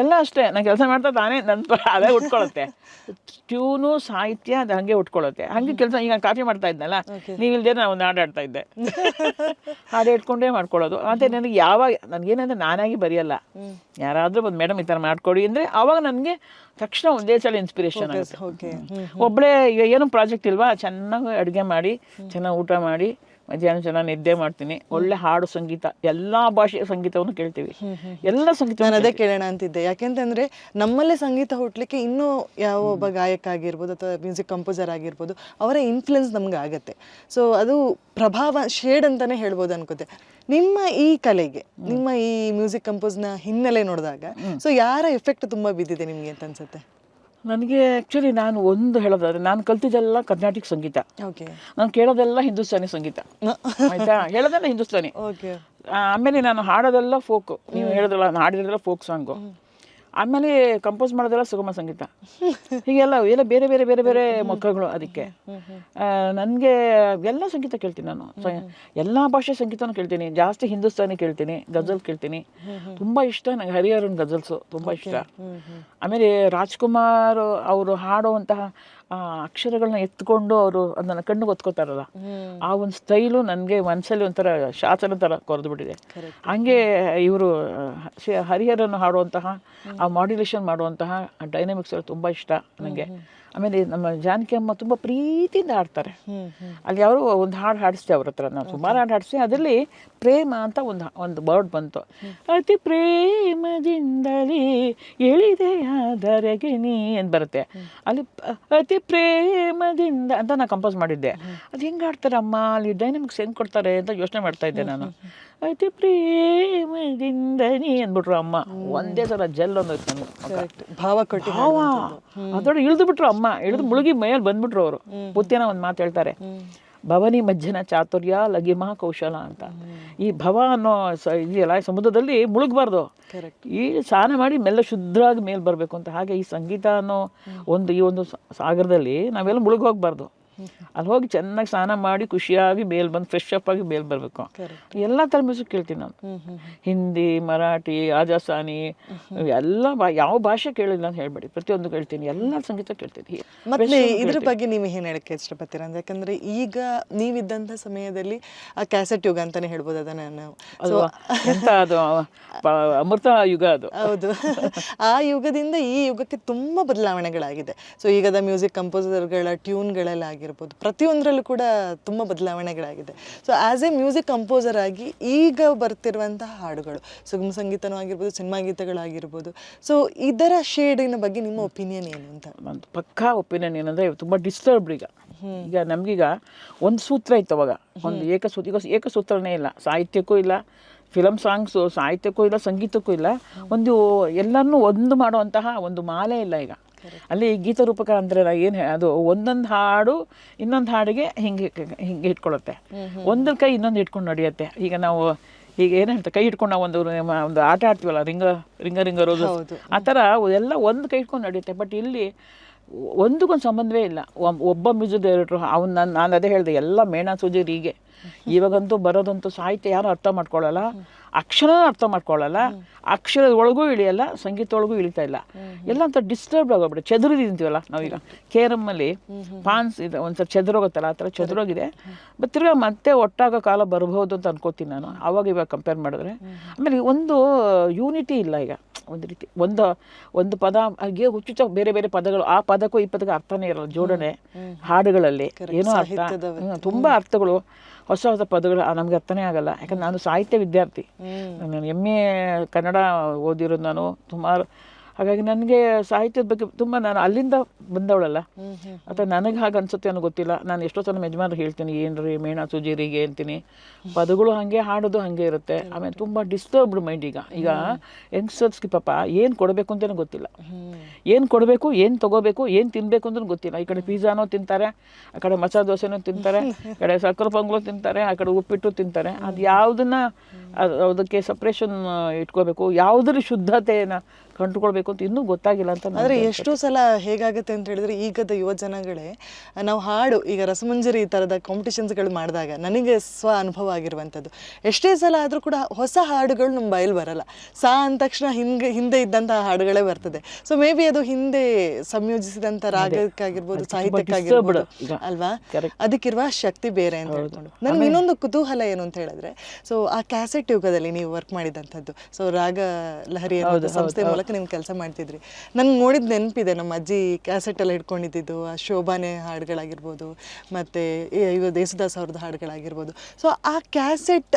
ಎಲ್ಲ ಅಷ್ಟೇ ನಾನು ಕೆಲಸ ಮಾಡ್ತಾ ತಾನೇ ನನ್ನ ಅದೇ ಉಟ್ಕೊಳ್ಳುತ್ತೆ ಟ್ಯೂನು ಸಾಹಿತ್ಯ ಅದು ಹಂಗೆ ಉಟ್ಕೊಳ್ಳುತ್ತೆ ಹಂಗೆ ಕೆಲಸ ಈಗ ಕಾಫಿ ಮಾಡ್ತಾ ಇದ್ನಲ್ಲ ನೀವು ಇಲ್ದೇ ನಾನು ಒಂದು ಹಾಡು ಆಡ್ತಾ ಇದ್ದೆ. ಹಾಡು ಇಟ್ಕೊಂಡೇ ಮಾಡ್ಕೊಳ್ಳೋದು. ಮತ್ತು ನನಗೆ ಯಾವಾಗ ನನಗೇನಂದ್ರೆ ನಾನಾಗಿ ಬರೆಯಲ್ಲ. ಯಾರಾದರೂ ಒಂದು ಮೇಡಮ್ ಈ ಥರ ಮಾಡ್ಕೊಡಿ. ಅಂದರೆ ಆವಾಗ ನನಗೆ ತಕ್ಷಣ ಒಂದೇ ಸಲ ಇನ್ಸ್ಪಿರೇಷನ್ ಆಗುತ್ತೆ. ಒಬ್ಬಳೇ ಈಗ ಏನು ಪ್ರಾಜೆಕ್ಟ್ ಇಲ್ವಾ ಚೆನ್ನಾಗಿ ಅಡುಗೆ ಮಾಡಿ ಚೆನ್ನಾಗಿ ಊಟ ಮಾಡಿ ಮಧ್ಯಾಹ್ನ ಜನ ನಿದ್ದೆ ಮಾಡ್ತೀನಿ. ಒಳ್ಳೆ ಹಾಡು ಸಂಗೀತ ಎಲ್ಲಾ ಭಾಷೆಯ ಸಂಗೀತವನ್ನು ಕೇಳ್ತೀವಿ. ಎಲ್ಲ ಸಂಗೀತ ನಾನು ಅದೇ ಕೇಳೋಣ ಅಂತಿದ್ದೆ. ಯಾಕೆಂತಂದ್ರೆ ನಮ್ಮಲ್ಲೇ ಸಂಗೀತ ಹುಟ್ಟಲಿಕ್ಕೆ ಇನ್ನೂ ಯಾವ ಒಬ್ಬ ಗಾಯಕ ಆಗಿರ್ಬೋದು ಅಥವಾ ಮ್ಯೂಸಿಕ್ ಕಂಪೋಸರ್ ಆಗಿರ್ಬೋದು ಅವರ ಇನ್ಫ್ಲುಯೆನ್ಸ್ ನಮ್ಗೆ ಆಗತ್ತೆ. ಸೊ ಅದು ಪ್ರಭಾವ ಶೇಡ್ ಅಂತಾನೆ ಹೇಳ್ಬೋದು ಅನ್ಕೋತೆ. ನಿಮ್ಮ ಈ ಕಲೆಗೆ ನಿಮ್ಮ ಈ ಮ್ಯೂಸಿಕ್ ಕಂಪೋಸ್ನ ಹಿನ್ನೆಲೆ ನೋಡಿದಾಗ ಸೊ ಯಾರ ಎಫೆಕ್ಟ್ ತುಂಬಾ ಬಿದ್ದಿದೆ ನಿಮ್ಗೆ ಅಂತ ಅನ್ಸುತ್ತೆ? ನನಗೆ ಆ್ಯಕ್ಚುಲಿ ನಾನು ಒಂದು ಹೇಳೋದಾದ್ರೆ ನಾನು ಕಲ್ತಿದ್ದೆಲ್ಲ ಕರ್ನಾಟಕ ಸಂಗೀತ. ಓಕೆ ನಾನು ಕೇಳೋದೆಲ್ಲ ಹಿಂದೂಸ್ತಾನಿ ಸಂಗೀತ. ಆಯ್ತಾ? ಹೇಳೋದೆಲ್ಲ ಹಿಂದೂಸ್ತಾನಿ. ಓಕೆ ಆಮೇಲೆ ನಾನು ಹಾಡೋದೆಲ್ಲ ಫೋಕ್ ನೀವು ಹೇಳೋದಲ್ಲ ನಾನು ಹಾಡಿದ್ರೆಲ್ಲ ಫೋಕ್ ಸಾಂಗು ಆಮೇಲೆ ಕಂಪೋಸ್ ಮಾಡೋದೆಲ್ಲ ಸುಗಮ ಸಂಗೀತ. ಹೀಗೆಲ್ಲ ಎಲ್ಲ ಬೇರೆ ಬೇರೆ ಬೇರೆ ಬೇರೆ ಮಕ್ಕಳುಗಳು ಅದಕ್ಕೆ. ನನಗೆ ಎಲ್ಲ ಸಂಗೀತ ಕೇಳ್ತೀನಿ ನಾನು. ಎಲ್ಲ ಭಾಷೆ ಸಂಗೀತನೂ ಕೇಳ್ತೀನಿ. ಜಾಸ್ತಿ ಹಿಂದೂಸ್ತಾನಿ ಕೇಳ್ತೀನಿ ಗಜಲ್ ಕೇಳ್ತೀನಿ. ತುಂಬ ಇಷ್ಟ ನನಗೆ ಹರಿಹರನ್ ಗಜಲ್ಸು ತುಂಬ ಇಷ್ಟ. ಆಮೇಲೆ ರಾಜ್ಕುಮಾರ್ ಅವರು ಹಾಡುವಂತಹ ಅಕ್ಷರಗಳನ್ನ ಎತ್ಕೊಂಡು ಅವರು ಅದನ್ನ ಕಣ್ಣು ಒತ್ಕೋತಾರಲ್ಲ ಆ ಒಂದು ಸ್ಟೈಲು ನನಗೆ ಮನಸ್ಸಲ್ಲಿ ಒಂಥರ ಶಾಸನ ಥರ ಕೊರೆದು ಬಿಟ್ಟಿದೆ ಹಂಗೆ ಇವರು ಹರಿಹರನ್ನು ಹಾಡುವಂತಹ ಆ ಮಾಡ್ಯುಲೇಷನ್ ಮಾಡುವಂತಹ ಡೈನಮಿಕ್ಸ್ ತುಂಬ ಇಷ್ಟ ನನಗೆ ಆಮೇಲೆ ನಮ್ಮ ಜಾನಕಿ ಅಮ್ಮ ತುಂಬ ಪ್ರೀತಿಯಿಂದ ಹಾಡ್ತಾರೆ. ಅಲ್ಲಿ ಅವರು ಒಂದು ಹಾಡು ಹಾಡಿಸ್ತೆ ಅವ್ರ ಹತ್ರ ನಾವು ಸುಮಾರು ಹಾಡು ಹಾಡಿಸಿ ಅದರಲ್ಲಿ ಪ್ರೇಮ ಅಂತ ಒಂದು ಒಂದು ವರ್ಡ್ ಬಂತು. ಅತಿ ಪ್ರೇಮದಿಂದಲೇ ಎಳಿದೆಯಾದರೆಗೆ ನೀ ಅಂತ ಬರುತ್ತೆ. ಅಲ್ಲಿ ಅತಿ ಪ್ರೇಮದಿಂದ ಅಂತ ನಾನು ಕಂಪೋಸ್ ಮಾಡಿದ್ದೆ. ಅದು ಹೆಂಗೆ ಹಾಡ್ತಾರೆ ಅಮ್ಮ? ಅಲ್ಲಿ ಡೈನಮಿಕ್ಸ್ ಹೆಂಗೆ ಕೊಡ್ತಾರೆ ಅಂತ ಯೋಚನೆ ಮಾಡ್ತಾ ಇದ್ದೆ ನಾನು. ಅತಿ ಪ್ರೇಮದಿಂದ ನೀ ಅಂದ್ಬಿಟ್ರು ಅಮ್ಮ. ಒಂದೇ ಸಲ ಜೆಲ್ ಒಂದೋಯ್ತು ನನಗೆ. ಕರೆಕ್ಟ್ ಭಾವ ಕೊಟ್ಟು ಭಾವ. ಅದರೊಳಗೆ ಇಳಿದು ಬಿಟ್ರು ಅಮ್ಮ. ಇಳಿದು ಮುಳುಗಿ ಮೈಯಲ್ಲಿ ಬಂದ್ಬಿಟ್ರು ಅವರು. ಪುತ್ಯನ ಒಂದು ಮಾತು ಹೇಳ್ತಾರೆ. ಭವನಿ ಮಜ್ಜನ ಚಾತುರ್ಯ ಲಗಿಮಾ ಕೌಶಲ ಅಂತ. ಈ ಭವ ಅನ್ನೋ ಸ ಇದೆಯಲ್ಲ ಸಮುದ್ರದಲ್ಲಿ ಮುಳುಗಬಾರ್ದು. ಈ ಸ್ನಾನ ಮಾಡಿ ಮೆಲ್ಲ ಶುದ್ಧವಾಗಿ ಮೇಲೆ ಬರಬೇಕು ಅಂತ. ಹಾಗೆ ಈ ಸಂಗೀತ ಅನ್ನೋ ಒಂದು ಈ ಒಂದು ಸಾಗರದಲ್ಲಿ ನಾವೆಲ್ಲ ಮುಳುಗಿ ಹೋಗ್ಬಾರ್ದು. ಅಲ್ಲಿ ಹೋಗಿ ಚೆನ್ನಾಗಿ ಸ್ನಾನ ಮಾಡಿ ಖುಷಿಯಾಗಿ ಬೇಲ್ ಬಂದು ಫ್ರೆಶ್ ಅಪ್ ಆಗಿ ಬೇಲ್ ಬರಬೇಕು. ಎಲ್ಲ ಥರ ಮ್ಯೂಸಿಕ್ ಕೇಳ್ತೀನಿ ನಾನು. ಹಿಂದಿ ಮರಾಠಿ ರಾಜಸ್ಥಾನಿ ಎಲ್ಲ ಯಾವ ಭಾಷೆ ಕೇಳಿಲ್ಲ ಅಂತ ಹೇಳ್ಬೇಡಿ. ಪ್ರತಿಯೊಂದು ಕೇಳ್ತೀನಿ. ಎಲ್ಲ ಸಂಗೀತ ಕೇಳ್ತೀನಿ. ಮತ್ತೆ ಇದ್ರ ಬಗ್ಗೆ ನೀವು ಏನು ಹೇಳಕ್ಕೆ ಇಷ್ಟಪಡ್ತೀರಾ? ಅಂದ್ರೆ ಯಾಕಂದ್ರೆ ಈಗ ನೀವಿದ್ದಂಥ ಸಮಯದಲ್ಲಿ ಆ ಕ್ಯಾಸೆಟ್ ಯುಗ ಅಂತಾನೆ ಹೇಳ್ಬೋದು ಅದನ್ನ ನಾವು. ಅದು ಎಂತ ಅದು? ಅಮೃತ ಯುಗ ಅದು. ಹೌದು. ಆ ಯುಗದಿಂದ ಈ ಯುಗಕ್ಕೆ ತುಂಬಾ ಬದಲಾವಣೆಗಳಾಗಿದೆ. ಸೊ ಈಗದ ಮ್ಯೂಸಿಕ್ ಕಂಪೋಸರ್ಗಳ ಟ್ಯೂನ್ಗಳೆಲ್ಲ ಆಗಿರ್ಬೋದು. ಪ್ರತಿಯೊಂದರಲ್ಲೂ ಕೂಡ ತುಂಬ ಬದಲಾವಣೆಗಳಾಗಿದೆ. So as a music composer ಆಗಿ ಈಗ ಬರ್ತಿರುವಂತಹ ಹಾಡುಗಳು ಸುಗಮ ಸಂಗೀತನೂ ಆಗಿರ್ಬೋದು ಸಿನಿಮಾ ಗೀತೆಗಳಾಗಿರ್ಬೋದು. ಸೊ ಇದರ ಶೇಡಿನ ಬಗ್ಗೆ ನಿಮ್ಮ ಒಪಿನಿಯನ್ ಏನು ಅಂತ? ಒಂದು ಪಕ್ಕಾ ಒಪಿನಿಯನ್ ಏನಂದರೆ ತುಂಬ ಡಿಸ್ಟರ್ಬ್ಡ್ ಈಗ. ಈಗ ನಮಗೀಗ ಒಂದು ಸೂತ್ರ ಇತ್ತು ಅವಾಗ. ಒಂದು ಏಕಸೂತ್ರ ಈಗ ಏಕಸೂತ್ರನೇ ಇಲ್ಲ. ಸಾಹಿತ್ಯಕ್ಕೂ ಇಲ್ಲ ಫಿಲಮ್ ಸಾಂಗ್ಸು ಸಾಹಿತ್ಯಕ್ಕೂ ಇಲ್ಲ ಸಂಗೀತಕ್ಕೂ ಇಲ್ಲ. ಒಂದು ಎಲ್ಲರನ್ನೂ ಒಂದು ಮಾಡುವಂತಹ ಒಂದು ಮಾಲೆ ಇಲ್ಲ ಈಗ. ಅಲ್ಲಿ ಗೀತ ರೂಪಕ ಅಂದರೆ ಏನು ಅದು ಒಂದೊಂದು ಹಾಡು ಇನ್ನೊಂದು ಹಾಡಿಗೆ ಹಿಂಗೆ ಹಿಂಗೆ ಇಟ್ಕೊಳ್ಳುತ್ತೆ ಒಂದ್ರ ಕೈ ಇನ್ನೊಂದು ಇಟ್ಕೊಂಡು ನಡೆಯುತ್ತೆ. ಈಗ ನಾವು ಈಗ ಏನು ಹೇಳ್ತಾರೆ ಕೈ ಇಟ್ಕೊಂಡು ನಾವು ಒಂದು ಒಂದು ಆಟ ಆಡ್ತೀವಲ್ಲ ರಿಂಗ ರಿಂಗ ರಿಂಗ ಹೌದು. ಆ ಥರ ಎಲ್ಲ ಒಂದು ಕೈ ಇಟ್ಕೊಂಡು ನಡೆಯುತ್ತೆ. ಬಟ್ ಇಲ್ಲಿ ಒಂದಕ್ಕೊಂದು ಸಂಬಂಧವೇ ಇಲ್ಲ. ಒಬ್- ಒಬ್ಬ ಮ್ಯೂಸಿಕ್ ಡೈರೆಕ್ಟ್ರು ಅವ್ನು ನಾನು ನಾನು ಅದೇ ಹೇಳಿದೆ ಎಲ್ಲ ಮೇಣ ಸೂಜಿ ಹೀಗೆ. ಇವಾಗಂತೂ ಬರೋದಂತೂ ಸಾಹಿತ್ಯ ಯಾರು ಅರ್ಥ ಮಾಡ್ಕೊಳ್ಳಲ್ಲ ಅಕ್ಷರ ಅರ್ಥ ಮಾಡ್ಕೊಳ್ಳಲ್ಲ ಅಕ್ಷರದ ಒಳಗೂ ಇಳಿಯಲ್ಲ ಸಂಗೀತ ಒಳಗೂ ಇಳಿತಾ ಇಲ್ಲ. ಎಲ್ಲ ಅಂತ ಡಿಸ್ಟರ್ಬ್ ಆಗೋಗ್ಬಿಟ್ಟು ಚದುರಿದಿಂತೀವಲ್ಲ ನಾವೀಗ. ಕೇರಮ್ಮಲ್ಲಿ ಪಾನ್ಸ್ ಇದೆ ಒಂದ್ಸಲ ಚೆದರೋಗುತ್ತಲ್ಲ ಆ ಥರ ಚದುರೋಗಿದೆ. ಬಟ್ ತಿರ್ಗಾ ಮತ್ತೆ ಒಟ್ಟಾಗೋ ಕಾಲ ಬರಬಹುದು ಅಂತ ಅನ್ಕೋತೀನಿ ನಾನು. ಅವಾಗ ಇವಾಗ ಕಂಪೇರ್ ಮಾಡಿದ್ರೆ. ಆಮೇಲೆ ಒಂದು ಯೂನಿಟಿ ಇಲ್ಲ ಈಗ. ಒಂದು ರೀತಿ ಒಂದು ಒಂದು ಪದ ಹಾಗೆ ಹುಚ್ಚುಚ್ಚ ಬೇರೆ ಬೇರೆ ಪದಗಳು ಆ ಪದಕ್ಕೂ ಈ ಪದಕ್ಕೆ ಅರ್ಥನೇ ಇರಲ್ಲ ಜೋಡಣೆ ಹಾಡುಗಳಲ್ಲಿ. ಏನೋ ಅರ್ಥ. ತುಂಬಾ ಅರ್ಥಗಳು. ಹೊಸ ಹೊಸ ಪದಗಳು ನಮ್ಗೆ ಅರ್ಥನೇ ಆಗಲ್ಲ. ಯಾಕಂದ್ರೆ ನಾನು ಸಾಹಿತ್ಯ ವಿದ್ಯಾರ್ಥಿ. ನಾನು ಎಂ ಎ ಕನ್ನಡ ಓದಿರೋದು ನಾನು ಸುಮಾರು ಹಾಗಾಗಿ ನನಗೆ ಸಾಹಿತ್ಯದ ಬಗ್ಗೆ ತುಂಬ ನಾನು ಅಲ್ಲಿಂದ ಬಂದವಳಲ್ಲ. ಅಥವಾ ನನಗೆ ಹಾಗೆ ಅನ್ಸುತ್ತೆ ಅನ್ನೋ ಗೊತ್ತಿಲ್ಲ. ನಾನು ಎಷ್ಟೋ ಸಲ ಯಜಮಾನ್ರು ಹೇಳ್ತೀನಿ ಏನ್ರಿ ಮೇಣ ಸುಜೀರಿಗೆ ಅಂತೀನಿ. ಪದಗಳು ಹಾಗೆ ಹಾಡೋದು ಹಾಗೆ ಇರುತ್ತೆ. ಆಮೇಲೆ ತುಂಬ ಡಿಸ್ಟರ್ಬ್ಡ್ ಮೈಂಡ್ ಈಗ. ಈಗ ಯಂಗ್ಸ್ಟರ್ಸ್ಗೆ ಪಾಪ ಏನು ಕೊಡಬೇಕು ಅಂತಲೂ ಗೊತ್ತಿಲ್ಲ. ಏನು ಕೊಡಬೇಕು ಏನು ತಗೋಬೇಕು ಏನು ತಿನ್ನಬೇಕು ಅಂತಲೂ ಗೊತ್ತಿಲ್ಲ. ಈ ಕಡೆ ಪಿಜ್ಜಾನೋ ತಿಂತಾರೆ ಆ ಕಡೆ ಮಸಾಲೆ ದೋಸೆನೂ ತಿಂತಾರೆ ಆ ಕಡೆ ಸಕ್ಕರೆ ಪೊಂಗಲು ತಿಂತಾರೆ ಆ ಕಡೆ ಉಪ್ಪಿಟ್ಟು ತಿಂತಾರೆ. ಅದು ಯಾವುದನ್ನ ಅದ್- ಅದಕ್ಕೆ ಸಪ್ರೇಷನ್ ಇಟ್ಕೋಬೇಕು. ಯಾವುದ್ರ ಶುದ್ಧತೆಯನ್ನು ಕಂಡುಕೊಳ್ಬೇಕು ಅಂತ ಇನ್ನೂ ಗೊತ್ತಾಗಿಲ್ಲ ಅಂತ ಆದರೆ ಎಷ್ಟೋ ಸಲ ಹೇಗಾಗುತ್ತೆ ಅಂತ ಹೇಳಿದ್ರೆ ಈಗದ ಯುವ ಜನಗಳೇ ನಾವು ಹಾಡು ಈಗ ರಸಮಂಜರಿ ಈ ಥರದ ಕಾಂಪಿಟೇಷನ್ಸ್ಗಳು ಮಾಡಿದಾಗ ನನಗೆ ಸ್ವ ಅನುಭವ ಆಗಿರುವಂಥದ್ದು. ಎಷ್ಟೇ ಸಲ ಆದರೂ ಕೂಡ ಹೊಸ ಹಾಡುಗಳು ನಮ್ಮ ಬಯಲು ಬರಲ್ಲ. ಸಾ ಅಂದ ತಕ್ಷಣ ಹಿಂಗೆ ಹಿಂದೆ ಇದ್ದಂತಹ ಹಾಡುಗಳೇ ಬರ್ತದೆ. ಸೊ ಮೇ ಬಿ ಅದು ಹಿಂದೆ ಸಂಯೋಜಿಸಿದಂಥ ರಾಗಕ್ಕಾಗಿರ್ಬೋದು ಸಾಹಿತ್ಯಕ್ಕಾಗಿರ್ಬೋದು. ಅಲ್ವಾ? ಅದಕ್ಕಿರುವ ಶಕ್ತಿ ಬೇರೆ ಅಂತ ಹೇಳ್ಕೊಂಡು. ನನಗೆ ಇನ್ನೊಂದು ಕುತೂಹಲ ಏನು ಅಂತ ಹೇಳಿದ್ರೆ ಸೊ ಆ ಕ್ಯಾಸೆಟ್ ಯುಗದಲ್ಲಿ ನೀವು ವರ್ಕ್ ಮಾಡಿದಂಥದ್ದು. ಸೊ ರಾಗ ಲಹರಿ ಸಂಸ್ಥೆ ಮೂಲಕ ನೀವು ಕೆಲಸ ಮಾಡ್ತಿದ್ರಿ. ನನಗೆ ನೋಡಿದ ನೆನಪಿದೆ ನಮ್ಮ ಅಜ್ಜಿ ಕ್ಯಾಸೆಟ್ ಎಲ್ಲ ಹಿಡ್ಕೊಂಡಿದ್ದು ಆ ಶೋಭಾನೆ ಹಾಡುಗಳಾಗಿರ್ಬೋದು ಮತ್ತೆ ಇವ ದೇಸದಾಸ್ ಅವ್ರದ್ದು ಹಾಡುಗಳಾಗಿರ್ಬೋದು. ಸೊ ಆ ಕ್ಯಾಸೆಟ್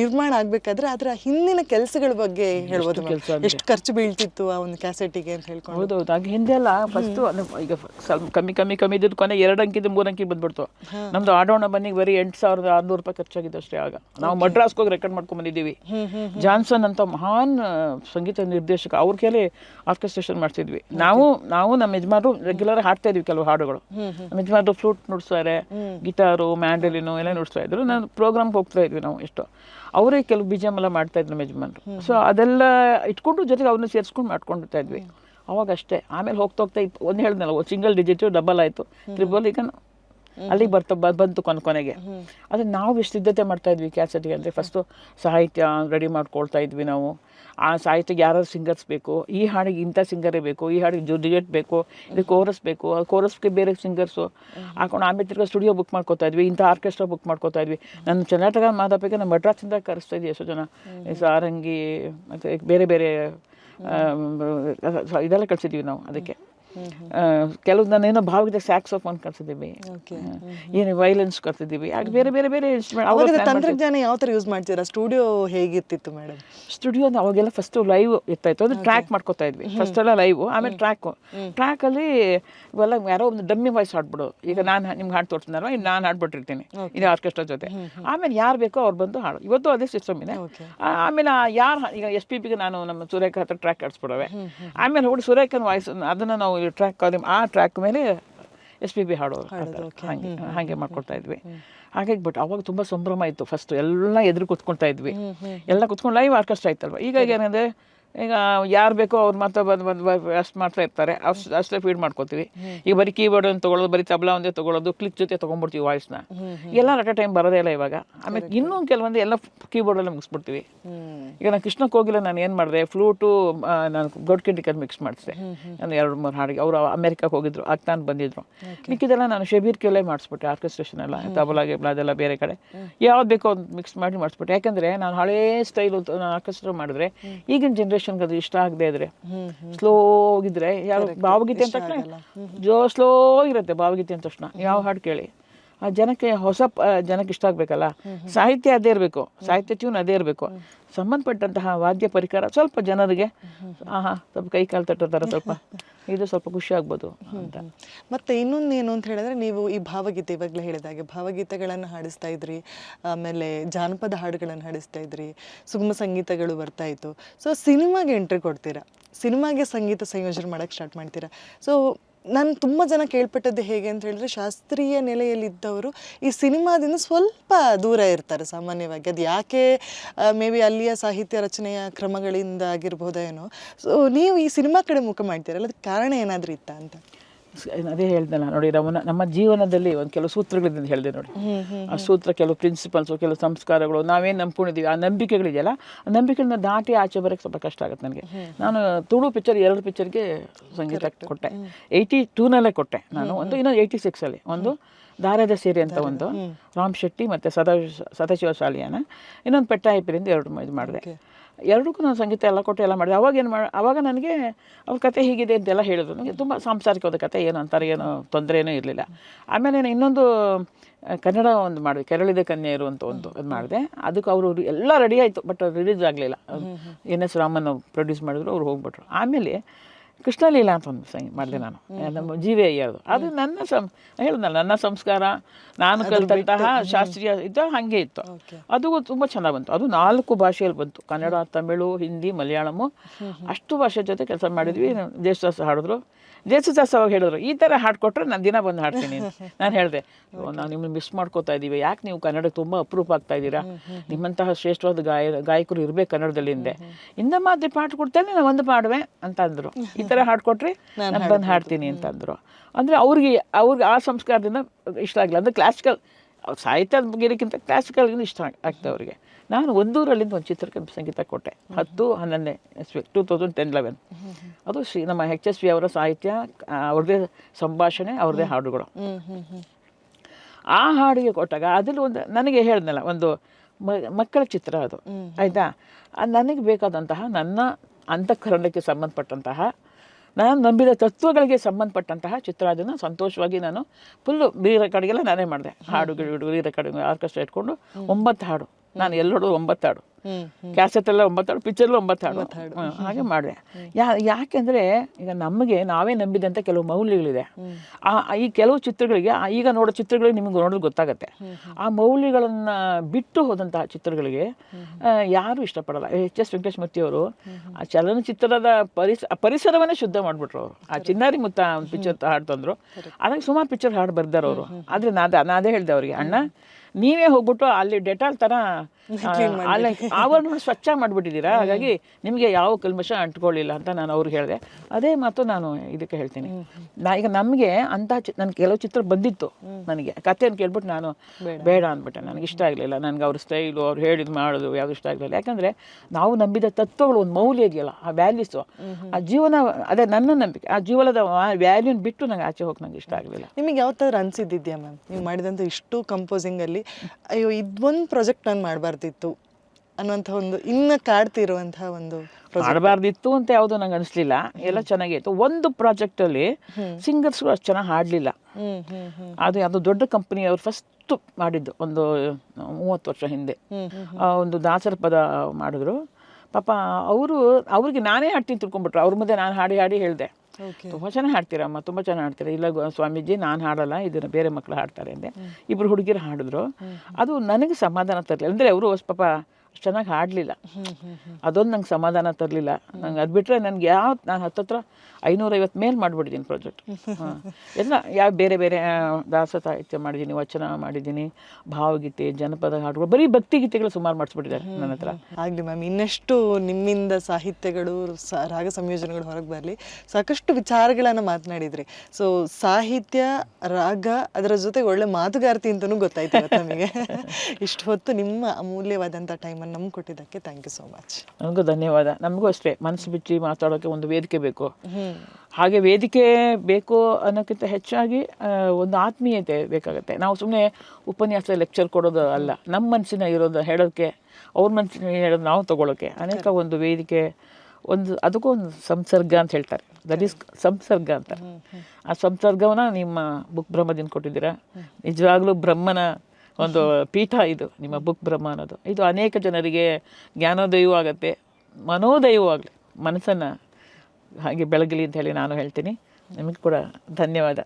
ನಿರ್ಮಾಣ ಆಗಬೇಕಾದ್ರೆ ಅದರ ಹಿಂದಿನ ಕೆಲಸಗಳ ಬಗ್ಗೆ ಹೇಳ್ಬೋದು? ಎಷ್ಟು ಖರ್ಚು ಬೀಳ್ತಿತ್ತು ಆ ಒಂದು ಕ್ಯಾಸೆಟಿಗೆ ಅಂತ ಹೇಳ್ಕೊಂಡು. ಹೌದು ಹೌದು ಹಿಂದೆ ಅಲ್ಲ ಫಸ್ಟು ಈಗ ಸ್ವಲ್ಪ ಕಮ್ಮಿ ಕಮ್ಮಿ ಕಮ್ಮಿ ಇದ್ದಿದ್ದು ಕೊನೆ ಎರಡು ಅಂಕಿದ್ದು ಮೂರು ಅಂಕಿ ಬಂದ್ಬಿಡ್ತು. ನಮ್ದು ಆಡೋಣ ಬನ್ನಿ ಬರೀ ಎಂಟು ಸಾವಿರದ ಆರ್ನೂರು ರೂಪಾಯಿ ಖರ್ಚಾಗಿದ್ದು ಅಷ್ಟೇ ಆಗ. ನಾವು ಮಡ್ರಾಸ್ಗೆ ಹೋಗಿ ರೆಕಾರ್ಡ್ ಮಾಡ್ಕೊಂಡ್ ಬಂದಿದ್ದೀವಿ. ಜಾನ್ಸನ್ ಅಂತ ಮಹಾನ್ ಸಂಗೀತ ನಿರ್ದೇಶಕ ಅವ್ರ ಕೇಳಿ ಆರ್ಕೆಸ್ಟ್ರೇಷನ್ ಮಾಡ್ತಿದ್ವಿ. ನಾವು ನಾವು ನಮ್ಮ ಯಜಮಾನರು ರೆಗ್ಯುಲರ್ ಹಾಡ್ತಾ ಇದ್ವಿ ಕೆಲವು ಹಾಡುಗಳು. ನಮ್ಮ ಯಜಮಾನರು ಫ್ಲೂಟ್ ನುಡಿಸ್ತಾರೆ ಗಿಟಾರು ಮ್ಯಾಂಡಲಿನು ಎಲ್ಲ ನುಡಿಸ್ತಾ ಇದ್ರು. ನಾನು ಪ್ರೋಗ್ರಾಮ್ಗೆ ಹೋಗ್ತಾ ಇದ್ವಿ ನಾವು ಎಷ್ಟೋ. ಅವರೇ ಕೆಲವು ಬಿ ಜಿ ಎಂ ಎಲ್ಲ ಮಾಡ್ತಾ ಇದ್ರು ನಮ್ಮ ಯಜಮಾನರು. ಸೊ ಅದೆಲ್ಲ ಇಟ್ಕೊಂಡು ಜೊತೆಗೆ ಅವ್ರನ್ನ ಸೇರಿಸ್ಕೊಂಡು ಮಾಡ್ಕೊಂಡಿರ್ತಾ ಇದ್ವಿ. ಅವಾಗ ಅಷ್ಟೇ ಆಮೇಲೆ ಹೋಗ್ತಾ ಹೋಗ್ತಾ ಇತ್ತು ಒಂದು ಹೇಳಿದ್ನಲ್ಲ ಸಿಂಗಲ್ ಡಿಜಿಟ್ ಡಬಲ್ ಆಯಿತು. ತ್ರಿಬಲ್ ಈಗ ಅಲ್ಲಿಗೆ ಬರ್ತಾ ಬಂತು ಕೊನೆ ಕೊನೆಗೆ. ಆದರೆ ನಾವು ಎಷ್ಟು ಸಿದ್ಧತೆ ಮಾಡ್ತಾ ಇದ್ವಿ ಕ್ಯಾಸೆಟ್ಗೆ ಅಂದರೆ ಫಸ್ಟು ಸಾಹಿತ್ಯ ರೆಡಿ ಮಾಡ್ಕೊಳ್ತಾ ಇದ್ವಿ ನಾವು. ಆ ಸಾಹಿತ್ಯಕ್ಕೆ ಯಾರಾದ್ರು ಸಿಂಗರ್ಸ್ ಬೇಕು ಈ ಹಾಡಿಗೆ ಇಂಥ ಸಿಂಗರೇ ಬೇಕು ಈ ಹಾಡಿಗೆ ಜೊ ಡಿಜೆಟ್ ಬೇಕು ಇದು ಕೋರಸ್ ಬೇಕು ಆ ಕೋರಸ್ಗೆ ಬೇರೆ ಸಿಂಗರ್ಸು ಹಾಕೊಂಡು ಆಮೇಲೆ ತಿರ್ಗಾ ಸ್ಟುಡಿಯೋ ಬುಕ್ ಮಾಡ್ಕೋತಾ ಇದ್ವಿ ಇಂಥ ಆರ್ಕೆಸ್ಟ್ರಾ ಬುಕ್ ಮಾಡ್ಕೋತಾ ಇದ್ವಿ. ನನ್ನ ಕರ್ನಾಟಕ ಮಾತಾಡಬೇಕು ನಮ್ಮ ಮಡ್ರಾಸಿಂದ ಕರೆಸ್ತಾ ಇದ್ವಿ ಎಷ್ಟೋ ಜನ. ಸಾರಂಗಿ ಮತ್ತು ಬೇರೆ ಬೇರೆ ಇದೆಲ್ಲ ಕಳಿಸಿದ್ವಿ ನಾವು ಅದಕ್ಕೆ. ಆ, ನಾನು ಏನೋ ಭಾವಗೀತೆ ಸ್ಯಾಕ್ಸೋಫೋನ್ ಕಳ್ಸಿದ್ದೀವಿ ಓಕೆ ಏನು ವೈಲೆನ್ಸ್ ಕಲ್ತಿದ್ದೀವಿ. ಆಗ ಬೇರೆ ಬೇರೆ ಬೇರೆ ಇನ್ಸ್ಟ್ರೂಮೆಂಟ್ ತಂತ್ರಜ್ಞಾನ ಯಾವ ಥರ ಯೂಸ್ ಮಾಡ್ತೀರಾ? ಸ್ಟುಡಿಯೋ ಹೇಗಿರ್ತಿತ್ತು ಮೇಡಮ್ ಸ್ಟುಡಿಯೋ ಅವಾಗೆಲ್ಲ ಫಸ್ಟು ಲೈವ್ ಇರ್ತಾಯಿತ್ತು. ಅಂದ್ರೆ ಟ್ರ್ಯಾಕ್ ಮಾಡ್ಕೋತಾ ಇದ್ವಿ. ಫಸ್ಟ್ ಎಲ್ಲ ಲೈವ್ ಆಮೇಲೆ ಟ್ರ್ಯಾಕು ಟ್ರ್ಯಾಕಲ್ಲಿ ಇವೆಲ್ಲ ಯಾರೋ ಒಂದು ಡಮ್ಮಿ ವಾಯ್ಸ್ ಹಾಡ್ಬಿಡು. ಈಗ ನಾನು ನಿಮ್ಗೆ ಹಾಡು ತೋರಿಸಿದಾರ ಇನ್ನು ನಾನು ಹಾಡ್ಬಿಟ್ಟಿರ್ತೀನಿ. ಇದು ಆರ್ಕೆಸ್ಟ್ರಾ ಜೊತೆ. ಆಮೇಲೆ ಯಾರು ಬೇಕೋ ಅವ್ರು ಬಂದು ಹಾಡು. ಇವತ್ತು ಅದೇ ಸಿಸ್ಟಮ್ ಇದೆ. ಆಮೇಲೆ ಯಾರು ಈಗ ಎಸ್ ಪಿ ಪಿಗೆ ನಾನು ನಮ್ಮ ಸುರೇಖ ಹತ್ರ ಟ್ರ್ಯಾಕ್ ಆಡಿಸ್ಬಿಡವೆ ಆಮೇಲೆ ಹೋಗಿ ಸುರೇಖನ ವಾಯ್ಸ್ ಅದನ್ನು ನಾವು ಟ್ರ್ಯಾಕ್ ಆ ಟ್ರ್ಯಾಕ್ ಮೇಲೆ ಎಸ್ ಪಿ ಬಿ ಹಾಡೋರು ಹಾಗೆ ಹಾಗೆ ಮಾಡ್ಕೊಳ್ತಾ ಇದ್ವಿ. ಹಾಗಾಗಿ ಬಟ್ ಅವಾಗ ತುಂಬ ಸಂಭ್ರಮ ಇತ್ತು ಫಸ್ಟ್ ಎಲ್ಲ ಎದುರು ಕುತ್ಕೊಳ್ತಾ ಇದ್ವಿ. ಎಲ್ಲ ಕುತ್ಕೊಂಡು ಲೈವ್ ಆರ್ಕೆಸ್ಟ್ರಾ ಆಯ್ತಲ್ವ ಈಗ ಏನಂದ್ರೆ ಈಗ ಯಾರು ಬೇಕೋ ಅವ್ರು ಮಾತ್ರ ಬಂದು ಬಂದು ಅಷ್ಟು ಮಾಡ್ತಾ ಇರ್ತಾರೆ. ಅಷ್ಟು ಅಷ್ಟೇ ಫೀಡ್ ಮಾಡ್ಕೋತೀವಿ. ಈಗ ಬರೀ ಕೀಬೋರ್ಡ್ ಅಂತ ತೊಗೊಳೋದು ಬರೀ ತಬಲಾ ಒಂದೇ ತೊಗೊಳೋದು ಕ್ಲಿಕ್ ಜೊತೆ ತೊಗೊಂಡ್ಬಿಡ್ತೀವಿ ವಾಯ್ಸ್ನ ಎಲ್ಲ ಅಟ್ ಟೈಮ್ ಬರೋದೇ ಇಲ್ಲ ಇವಾಗ. ಆಮೇಲೆ ಇನ್ನೂ ಕೆಲವೊಂದು ಎಲ್ಲ ಕೀಬೋರ್ಡಲ್ಲೇ ಮುಗಿಸ್ಬಿಡ್ತೀವಿ. ಈಗ ನಾನು ಕೃಷ್ಣಕ್ಕೆ ಹೋಗಿಲ್ಲ ನಾನು ಏನು ಮಾಡಿದೆ ಫ್ಲೂಟು ನಾನು ಗೌಡ್ಕಿಂಡಿಕರ್ ಮಿಕ್ಸ್ ಮಾಡಿಸಿದೆ. ನಾನು ಎರಡು ಮೂರು ಹಾಡಿಗೆ. ಅವರು ಅಮೆರಿಕಕ್ಕೆ ಹೋಗಿದ್ರು ಆಗ್ತಾನ ಬಂದಿದ್ರು. ಮಿಕ್ಕಿದೆಲ್ಲ ನಾನು ಶಬೀರ್ ಕೆಲೆ ಮಾಡಿಸ್ಬಿಟ್ಟೆ ಆರ್ಕೆಸ್ಟ್ರೇಷನ್ ಎಲ್ಲ ತಬಲಾ ಗಿಬ್ಲಾ ಅದೆಲ್ಲ ಬೇರೆ ಕಡೆ. ಯಾವ್ದು ಬೇಕೋ ಒಂದು ಮಿಕ್ಸ್ ಮಾಡಿ ಮಾಡಿಸ್ಬಿಟ್ಟೆ. ಯಾಕಂದ್ರೆ ನಾನು ಹಳೇ ಸ್ಟೈಲು ಆರ್ಕೆಸ್ಟ್ರಾ ಮಾಡಿದ್ರೆ ಈಗಿನ ಜನ್ರೇಷನ್ಗೆ ಅದು ಇಷ್ಟ ಆಗದೆ ಇದ್ರೆ. ಸ್ಲೋ ಹೋಗಿದ್ರೆ ಯಾವ ಭಾವಗೀತೆ ಅಂತ ತಕ್ಷಣ ಜೋ ಸ್ಲೋ ಇರುತ್ತೆ ಭಾವಗೀತೆ ಅಂತ ತಕ್ಷಣ. ಯಾವ ಹಾಡು ಕೇಳಿ. ಆ ಜನಕ್ಕೆ ಹೊಸ ಜನಕ್ಕೆ ಇಷ್ಟ ಆಗಬೇಕಲ್ಲ? ಸಾಹಿತ್ಯ ಅದೇ ಇರಬೇಕು. ಸಾಹಿತ್ಯ ಟ್ಯೂನ್ ಅದೇ ಇರಬೇಕು. ಸಂಬಂಧಪಟ್ಟಂತಹ ವಾದ್ಯ ಪರಿಕರ ಸ್ವಲ್ಪ ಜನರಿಗೆ ಆಹಾ ಸ್ವಲ್ಪ ಕೈ ಕಾಲು ತಟ್ಟೋದಾರ ಸ್ವಲ್ಪ. ಇದು ಸ್ವಲ್ಪ ಖುಷಿ ಆಗ್ಬೋದು ಅಂತ. ಮತ್ತೆ ಇನ್ನೊಂದು ಏನು ಅಂತ ಹೇಳಿದ್ರೆ ನೀವು ಈ ಭಾವಗೀತೆ ಇವಾಗಲೇ ಹೇಳಿದ ಹಾಗೆ ಭಾವಗೀತೆಗಳನ್ನು ಹಾಡಿಸ್ತಾ ಇದ್ರಿ ಆಮೇಲೆ ಜಾನಪದ ಹಾಡುಗಳನ್ನು ಹಾಡಿಸ್ತಾ ಇದ್ರಿ ಸುಗಮ ಸಂಗೀತಗಳು ಬರ್ತಾ ಇತ್ತು. ಸೊ ಸಿನಿಮಾಗೆ ಎಂಟ್ರಿ ಕೊಡ್ತೀರಾ? ಸಿನಿಮಾಗೆ ಸಂಗೀತ ಸಂಯೋಜನೆ ಮಾಡೋಕ್ಕೆ ಸ್ಟಾರ್ಟ್ ಮಾಡ್ತೀರಾ? ಸೊ ನಾನು ತುಂಬ ಜನ ಕೇಳ್ಪಟ್ಟದ್ದು ಹೇಗೆ ಅಂತ ಹೇಳಿದ್ರೆ ಶಾಸ್ತ್ರೀಯ ನೆಲೆಯಲ್ಲಿದ್ದವರು ಈ ಸಿನಿಮಾದಿಂದ ಸ್ವಲ್ಪ ದೂರ ಇರ್ತಾರೆ ಸಾಮಾನ್ಯವಾಗಿ. ಅದು ಯಾಕೆ ಮೇ ಬಿ ಅಲ್ಲಿಯ ಸಾಹಿತ್ಯ ರಚನೆಯ ಕ್ರಮಗಳಿಂದ ಆಗಿರ್ಬೋದೇನೋ. ಸೊ ನೀವು ಈ ಸಿನಿಮಾ ಕಡೆ ಮುಖ ಮಾಡ್ತೀರಲ್ಲ, ಅದಕ್ಕೆ ಕಾರಣ ಏನಾದರೂ ಇತ್ತಾ ಅಂತ? ಅದೇ ಹೇಳ್ದಲ್ಲ ನೋಡಿ ನಮ್ಮ ನಮ್ಮ ಜೀವನದಲ್ಲಿ ಒಂದು ಕೆಲವು ಸೂತ್ರಗಳಿಂದ ಹೇಳಿದೆ ನೋಡಿ. ಆ ಸೂತ್ರ ಕೆಲವು ಪ್ರಿನ್ಸಿಪಲ್ಸು ಕೆಲವು ಸಂಸ್ಕಾರಗಳು ನಾವೇನು ನಂಬ್ಕೊಂಡಿದ್ದೀವಿ ಆ ನಂಬಿಕೆಗಳಿದೆಯಲ್ಲ ಆ ನಂಬಿಕೆಗಳನ್ನ ದಾಟಿ ಆಚೆ ಬರೋಕ್ಕೆ ಸ್ವಲ್ಪ ಕಷ್ಟ ಆಗುತ್ತೆ ನನಗೆ. ನಾನು ತುಳು ಪಿಕ್ಚರ್ ಎರಡು ಪಿಕ್ಚರ್ಗೆ ಸಂಗೀತ ಕೊಟ್ಟೆ. ಏಯ್ಟಿ ಟೂನಲ್ಲೇ ಕೊಟ್ಟೆ ನಾನು. ಒಂದು ಇನ್ನೊಂದು ಏಯ್ಟಿ ಸಿಕ್ಸಲ್ಲಿ ಒಂದು ದಾರದ ಸೀರೆ ಅಂತ ಒಂದು ರಾಮ್ ಶೆಟ್ಟಿ ಮತ್ತು ಸದಾ ಸದಾಶಿವ ಶಾಲಿಯಾನ. ಇನ್ನೊಂದು ಪೆಟ್ಟ ಐಪಿರಿಂದ ಎರಡು ಇದು ಮಾಡಿದೆ. ಎರಡಕ್ಕೂ ನಾನು ಸಂಗೀತ ಎಲ್ಲ ಕೊಟ್ಟು ಎಲ್ಲ ಮಾಡಿದೆ. ಅವಾಗ ಏನು ಮಾಡಿ ಅವಾಗ ನನಗೆ ಅವ್ರ ಕತೆ ಹೀಗಿದೆ ಅಂತೆಲ್ಲ ಹೇಳಿದ್ರು. ನನಗೆ ತುಂಬ ಸಾಂಸಾರಿಕವಾದ ಕತೆ ಏನು ಅಂತಾರೆ ಏನು ತೊಂದರೆ ಏನೂ ಇರಲಿಲ್ಲ. ಆಮೇಲೆ ನಾನು ಇನ್ನೊಂದು ಕನ್ನಡ ಒಂದು ಮಾಡಿದೆ ಕೆರಳಿದ ಕನ್ಯೆಯರು ಅಂತ ಒಂದು ಅದು ಮಾಡಿದೆ. ಅದಕ್ಕೆ ಅವರು ಎಲ್ಲ ರೆಡಿ ಆಯಿತು ಬಟ್ ರಿಲೀಸ್ ಆಗಲಿಲ್ಲ. ಎನ್ ಎಸ್ ರಾಮನ್ ಪ್ರೊಡ್ಯೂಸ್ ಮಾಡಿದ್ರು ಅವ್ರು ಹೋಗ್ಬಿಟ್ರು. ಆಮೇಲೆ ಕೃಷ್ಣಲೀಲಾ ಅಂತ ಒಂದು ಸಂಗೀತ ಮಾಡಿದೆ ನಾನು. ನಮ್ಮ ಜೀವೇ ವಿ ಅದು ನನ್ನ ಸಂ ಹೇಳಿದ್ನಲ್ಲ ನನ್ನ ಸಂಸ್ಕಾರ ನಾನು ಕಲಿತಂತಹ ಶಾಸ್ತ್ರೀಯ ಇದ್ದ ಹಾಗೆ ಇತ್ತು. ಅದು ತುಂಬ ಚೆನ್ನಾಗಿ ಬಂತು. ಅದು ನಾಲ್ಕು ಭಾಷೆಯಲ್ಲಿ ಬಂತು. ಕನ್ನಡ ತಮಿಳು ಹಿಂದಿ ಮಲಯಾಳಮು. ಅಷ್ಟು ಭಾಷೆ ಜೊತೆ ಕೆಲಸ ಮಾಡಿದ್ವಿ. ದೇಶದಾಸ ಹಾಡಿದ್ರು. ಜೇಸುದಾಸ್ ಅವಾಗ ಹೇಳಿದ್ರು ಈ ಥರ ಹಾಡು ಕೊಟ್ಟರೆ ನಾನು ದಿನ ಬಂದು ಹಾಡ್ತೀನಿ ನಾನು ಹೇಳಿದೆ ನಾವು ನಿಮ್ಮನ್ನು ಮಿಸ್ ಮಾಡ್ಕೋತಾ ಇದ್ದೀವಿ ಯಾಕೆ ನೀವು ಕನ್ನಡ ತುಂಬ ಅಪರೂಪ ಆಗ್ತಾ ಇದ್ದೀರಾ ನಿಮ್ಮಂತಹ ಶ್ರೇಷ್ಠವಾದ ಗಾಯ ಗಾಯಕರು ಇರಬೇಕು ಕನ್ನಡದಲ್ಲಿ ಹಿಂದೆ. ಇಂದ ಮಾತ್ರ ಪಾಠ ಕೊಡ್ತೇನೆ ನಾನು ಒಂದು ಮಾಡುವೆ ಅಂತ ಅಂದರು. ಈ ಥರ ಹಾಡು ಕೊಟ್ಟರೆ ನಾನು ಬಂದು ಹಾಡ್ತೀನಿ ಅಂತ ಅಂದರು. ಅಂದರೆ ಅವ್ರಿಗೆ ಅವ್ರಿಗೆ ಆ ಸಂಸ್ಕಾರದಿಂದ ಇಷ್ಟ ಆಗಲಿಲ್ಲ. ಅಂದರೆ ಕ್ಲಾಸಿಕಲ್ ಸಾಹಿತ್ಯದ ಬಗ್ಗೆಕ್ಕಿಂತ ಕ್ಲಾಸಿಕಲ್ಗಿಂತ ಇಷ್ಟ ಆಗ್- ಆಗ್ತದೆ ಅವರಿಗೆ. ನಾನು ಒಂದೂರಲ್ಲಿಂದ ಒಂದು ಚಿತ್ರಕ್ಕೆ ಸಂಗೀತ ಕೊಟ್ಟೆ. ಹತ್ತು ಹನ್ನೊಂದನೇ ಇಸ್ವಿ ಟೂ ತೌಸಂಡ್ ಟೆನ್ ಲೆವೆನ್ ಅದು ಶ್ರೀ ನಮ್ಮ ಎಚ್ ಎಸ್ ವಿ ಅವರ ಸಾಹಿತ್ಯ ಅವ್ರದೇ ಅವ್ರದ್ದೇ ಸಂಭಾಷಣೆ ಅವ್ರದ್ದೇ ಹಾಡುಗಳು. ಆ ಹಾಡಿಗೆ ಕೊಟ್ಟಾಗ ಅದರಲ್ಲಿ ಒಂದು ನನಗೆ ಹೇಳ್ದಲ್ಲ ಒಂದು ಮಕ್ಕಳ ಚಿತ್ರ ಅದು. ಆಯಿತಾ? ನನಗೆ ಬೇಕಾದಂತಹ ನನ್ನ ಅಂತಃಕರಣಕ್ಕೆ ಸಂಬಂಧಪಟ್ಟಂತಹ ನಾನು ನಂಬಿದ ತತ್ವಗಳಿಗೆ ಸಂಬಂಧಪಟ್ಟಂತಹ ಚಿತ್ರ. ಅದನ್ನು ಸಂತೋಷವಾಗಿ ನಾನು ಫುಲ್ಲು ಬೀರ ಕಡೆಗೆಲ್ಲ ನಾನೇ ಮಾಡಿದೆ. ಹಾಡು ಗಿಡು ಬೀರ ಕಡೆಗೆ ಆರ್ಕೆಸ್ಟ್ರಾ ಇಟ್ಕೊಂಡು ಒಂಬತ್ತು ಹಾಡು. ನಾನು ಎಲ್ಲೋಡು ಒಂಬತ್ತಾಡು. ಹಾಡು ಹ್ಮ್. ಕ್ಯಾಸೆಟ್ ಎಲ್ಲ ಒಂಬತ್ತಾಡು. ಪಿಕ್ಚರ್ಲು ಒಂಬತ್ತು ಹಾಡು ಹ್ಮ್, ಹಾಗೆ ಮಾಡಿದೆ. ಯಾ ಯಾಕೆಂದರೆ ಈಗ ನಮಗೆ ನಾವೇ ನಂಬಿದಂಥ ಕೆಲವು ಮೌಲ್ಯಗಳಿದೆ. ಆ ಈ ಕೆಲವು ಚಿತ್ರಗಳಿಗೆ ಈಗ ನೋಡೋ ಚಿತ್ರಗಳಿಗೆ ನಿಮಗೆ ನೋಡೋದು ಗೊತ್ತಾಗುತ್ತೆ. ಆ ಮೌಲ್ಯಗಳನ್ನು ಬಿಟ್ಟು ಹೋದಂತಹ ಚಿತ್ರಗಳಿಗೆ ಯಾರು ಇಷ್ಟಪಡಲ್ಲ. ಎಚ್ ಎಸ್ ವೆಂಕಟೇಶ್ಮೂರ್ತಿ ಅವರು ಆ ಚಲನಚಿತ್ರದ ಪರಿಸ ಪರಿಸರವನ್ನೇ ಶುದ್ಧ ಮಾಡಿಬಿಟ್ರು. ಅವರು ಆ ಚಿನ್ನಾರಿ ಮುತ್ತ ಒಂದು ಪಿಕ್ಚರ್ ಹಾಡು ತಂದರು. ಅದಕ್ಕೆ ಸುಮಾರು ಪಿಕ್ಚರ್ ಹಾಡು ಬರ್ದಾರ ಅವರು. ಆದರೆ ನಾದ ನಾದೇ ಹೇಳಿದೆ ಅವರಿಗೆ ಅಣ್ಣ ನೀವೇ ಹೋಗ್ಬಿಟ್ಟು ಅಲ್ಲಿ ಡೆಟಾಲ್ ಥರ ಅಲ್ಲಿ ಆವರಣ ಸ್ವಚ್ಛ ಮಾಡಿಬಿಟ್ಟಿದ್ದೀರಾ? ಹಾಗಾಗಿ ನಿಮಗೆ ಯಾವ ಕಲ್ಮಶ ಅಂಟ್ಕೊಳ್ಳಿಲ್ಲ ಅಂತ ನಾನು ಅವ್ರಿಗೆ ಹೇಳಿದೆ. ಅದೇ ಮಾತು ನಾನು ಇದಕ್ಕೆ ಹೇಳ್ತೀನಿ. ನಾ ಈಗ ನಮಗೆ ಅಂತ ನನ್ನ ಕೆಲವು ಚಿತ್ರ ಬಂದಿತ್ತು ನನಗೆ. ಕಥೆಯನ್ನು ಕೇಳ್ಬಿಟ್ಟು ನಾನು ಬೇಡ. ಅಂದ್ಬಿಟ್ಟೆ. ನನಗೆ ಇಷ್ಟ ಆಗಲಿಲ್ಲ. ನನಗೆ ಅವ್ರ ಸ್ಟೈಲು ಅವ್ರು ಹೇಳಿದ್ ಮಾಡೋದು ಯಾವುದು ಇಷ್ಟ ಆಗಲಿಲ್ಲ. ಯಾಕಂದರೆ ನಾವು ನಂಬಿದ ತತ್ವಗಳು ಒಂದು ಮೌಲ್ಯ ಇದೆಯಲ್ಲ ಆ ವ್ಯಾಲ್ಯೂಸು ಆ ಜೀವನ ಅದೇ ನನ್ನ ನಂಬಿಕೆ. ಆ ಜೀವನದ ವ್ಯಾಲ್ಯೂನ ಬಿಟ್ಟು ನಂಗೆ ಆಚೆ ಹೋಗಿ ನಂಗೆ ಇಷ್ಟ ಆಗಲಿಲ್ಲ. ನಿಮಗೆ ಯಾವ ಥರ ಅನ್ಸಿದ್ದಿದ್ಯಾ ಮ್ಯಾಮ್? ನೀವು ಮಾಡಿದಂಥ ಇಷ್ಟು ಕಂಪೋಸಿಂಗಲ್ಲಿ ಅಯ್ಯೋ ಇದೊಂದು ಪ್ರಾಜೆಕ್ಟ್ ನಾನು ಮಾಡಬಾರ್ದಿತ್ತು ಅನ್ನುವಂಥ ಒಂದು ಇನ್ನು ಕಾಡ್ತಿರುವಂತಹ ಒಂದು ಮಾಡಬಾರ್ದಿತ್ತು ಅಂತ ಯಾವುದು ನಂಗೆ ಅನಿಸ್ಲಿಲ್ಲ. ಎಲ್ಲ ಚೆನ್ನಾಗಿತ್ತು ಒಂದು ಪ್ರಾಜೆಕ್ಟಲ್ಲಿ ಸಿಂಗರ್ಸ್ಗಳು ಅಷ್ಟು ಚೆನ್ನಾಗಿ ಹಾಡಲಿಲ್ಲ. ಅದು ಯಾವುದು ದೊಡ್ಡ ಕಂಪನಿ ಅವ್ರು ಫಸ್ಟ್ ಮಾಡಿದ್ದು. ಒಂದು ಮೂವತ್ತು ವರ್ಷ ಹಿಂದೆ. ಒಂದು ದಾಸರ ಪದ ಮಾಡಿದ್ರು. ಪಾಪ ಅವರು ಅವ್ರಿಗೆ ನಾನೇ ಹಾಡ್ತೀನಿ ತಿಳ್ಕೊಂಡ್ಬಿಟ್ರು. ಅವ್ರ ಮುಂದೆ ನಾನು ಹಾಡಿ ಹಾಡಿ ಹೇಳಿದೆ. ತುಂಬ ಚೆನ್ನಾಗಿ ಹಾಡ್ತೀರಮ್ಮ ತುಂಬ ಚೆನ್ನಾಗಿ ಹಾಡ್ತೀರ? ಇಲ್ಲ ಗೋ- ಸ್ವಾಮೀಜಿ ನಾನು ಹಾಡಲ್ಲ ಇದನ್ನು ಬೇರೆ ಮಕ್ಕಳು ಹಾಡ್ತಾರೆ ಅಂದೆ. ಇಬ್ಬರು ಹುಡುಗಿರು ಹಾಡಿದ್ರು. ಅದು ನನಗೆ ಸಮಾಧಾನ ತರಲಿಲ್ಲ. ಅಂದರೆ ಅವರು ಪಾಪ ಅಷ್ಟು ಚೆನ್ನಾಗಿ ಹಾಡಲಿಲ್ಲ. ಅದೊಂದು ನಂಗೆ ಸಮಾಧಾನ ತರಲಿಲ್ಲ. ನಂಗೆ ಅದು ಬಿಟ್ಟರೆ ನನಗೆ ಯಾವ ನಾನು ಹತ್ತತ್ರ ಐನೂರೈವತ್ತು ಮೇಲೆ ಮಾಡಿಬಿಟ್ಟಿದ್ದೀನಿ ಪ್ರಾಜೆಕ್ಟ್ ಎಲ್ಲ ಯಾವ ಬೇರೆ ಬೇರೆ ದಾಸ ಸಾಹಿತ್ಯ ಮಾಡಿದ್ದೀನಿ ವಚನ ಮಾಡಿದ್ದೀನಿ ಭಾವಗೀತೆ ಜನಪದ ಹಾಡುಗಳು ಬರೀ ಭಕ್ತಿ ಗೀತೆಗಳು ಸುಮಾರು ಮಾಡಿಸ್ಬಿಟ್ಟಿದ್ದಾರೆ ನನ್ನ ಹತ್ರ. ಆಗಲಿ ಮ್ಯಾಮ್ ಇನ್ನಷ್ಟು ನಿಮ್ಮಿಂದ ಸಾಹಿತ್ಯಗಳು ರಾಗ ಸಂಯೋಜನೆಗಳು ಹೊರಗೆ ಬರಲಿ ಸಾಕಷ್ಟು ವಿಚಾರಗಳನ್ನು ಮಾತನಾಡಿದ್ರಿ. ಸೊ ಸಾಹಿತ್ಯ ರಾಗ ಅದರ ಜೊತೆಗೆ ಒಳ್ಳೆ ಮಾತುಗಾರ್ತಿ ಅಂತಲೂ ಗೊತ್ತಾಯ್ತು ನಮಗೆ. ಇಷ್ಟು ಹೊತ್ತು ನಿಮ್ಮ ಅಮೂಲ್ಯವಾದಂಥ ನಮ್ಗೆ ಕೊಟ್ಟಿದ್ದಕ್ಕೆ ಥ್ಯಾಂಕ್ ಯು ಸೋ ಮಚ್ ನನಗೂ ಧನ್ಯವಾದ. ನಮಗೂ ಅಷ್ಟೇ ಮನಸ್ಸು ಬಿಚ್ಚಿ ಮಾತಾಡೋಕ್ಕೆ ಒಂದು ವೇದಿಕೆ ಬೇಕು. ಹಾಗೆ ವೇದಿಕೆ ಬೇಕು ಅನ್ನೋಕ್ಕಿಂತ ಹೆಚ್ಚಾಗಿ ಒಂದು ಆತ್ಮೀಯತೆ ಬೇಕಾಗುತ್ತೆ. ನಾವು ಸುಮ್ಮನೆ ಉಪನ್ಯಾಸ ಲೆಕ್ಚರ್ ಕೊಡೋದು ಅಲ್ಲ ನಮ್ಮ ಮನಸ್ಸಿನ ಇರೋದು ಹೇಳೋಕ್ಕೆ ಅವ್ರ ಮನಸ್ಸಿನ ಹೇಳೋದು ನಾವು ತಗೊಳ್ಳೋಕೆ ಅನೇಕ ಒಂದು ವೇದಿಕೆ ಒಂದು ಅದಕ್ಕೂ ಒಂದು ಸಂಸರ್ಗ ಅಂತ ಹೇಳ್ತಾರೆ. ದಟ್ ಈಸ್ ಸಂಸರ್ಗ ಅಂತ. ಆ ಸಂಸರ್ಗವನ್ನು ನಿಮ್ಮ ಬುಕ್ ಬ್ರಹ್ಮದಿಂದ ಕೊಟ್ಟಿದ್ದೀರಾ. ನಿಜವಾಗ್ಲೂ ಬ್ರಹ್ಮನ ಒಂದು ಪೀಠ ಇದು, ನಿಮ್ಮ ಬುಕ್ ಬ್ರಹ್ಮ ಅನ್ನೋದು ಇದು ಅನೇಕ ಜನರಿಗೆ ಜ್ಞಾನೋದಯವೂ ಆಗುತ್ತೆ ಮನೋದಯವೂ ಆಗಲಿ ಮನಸ್ಸನ್ನು ಹಾಗೆ ಬೆಳಗಲಿ ಅಂತ ಹೇಳಿ ನಾನು ಹೇಳ್ತೀನಿ. ನಿಮಗೆ ಕೂಡ ಧನ್ಯವಾದ.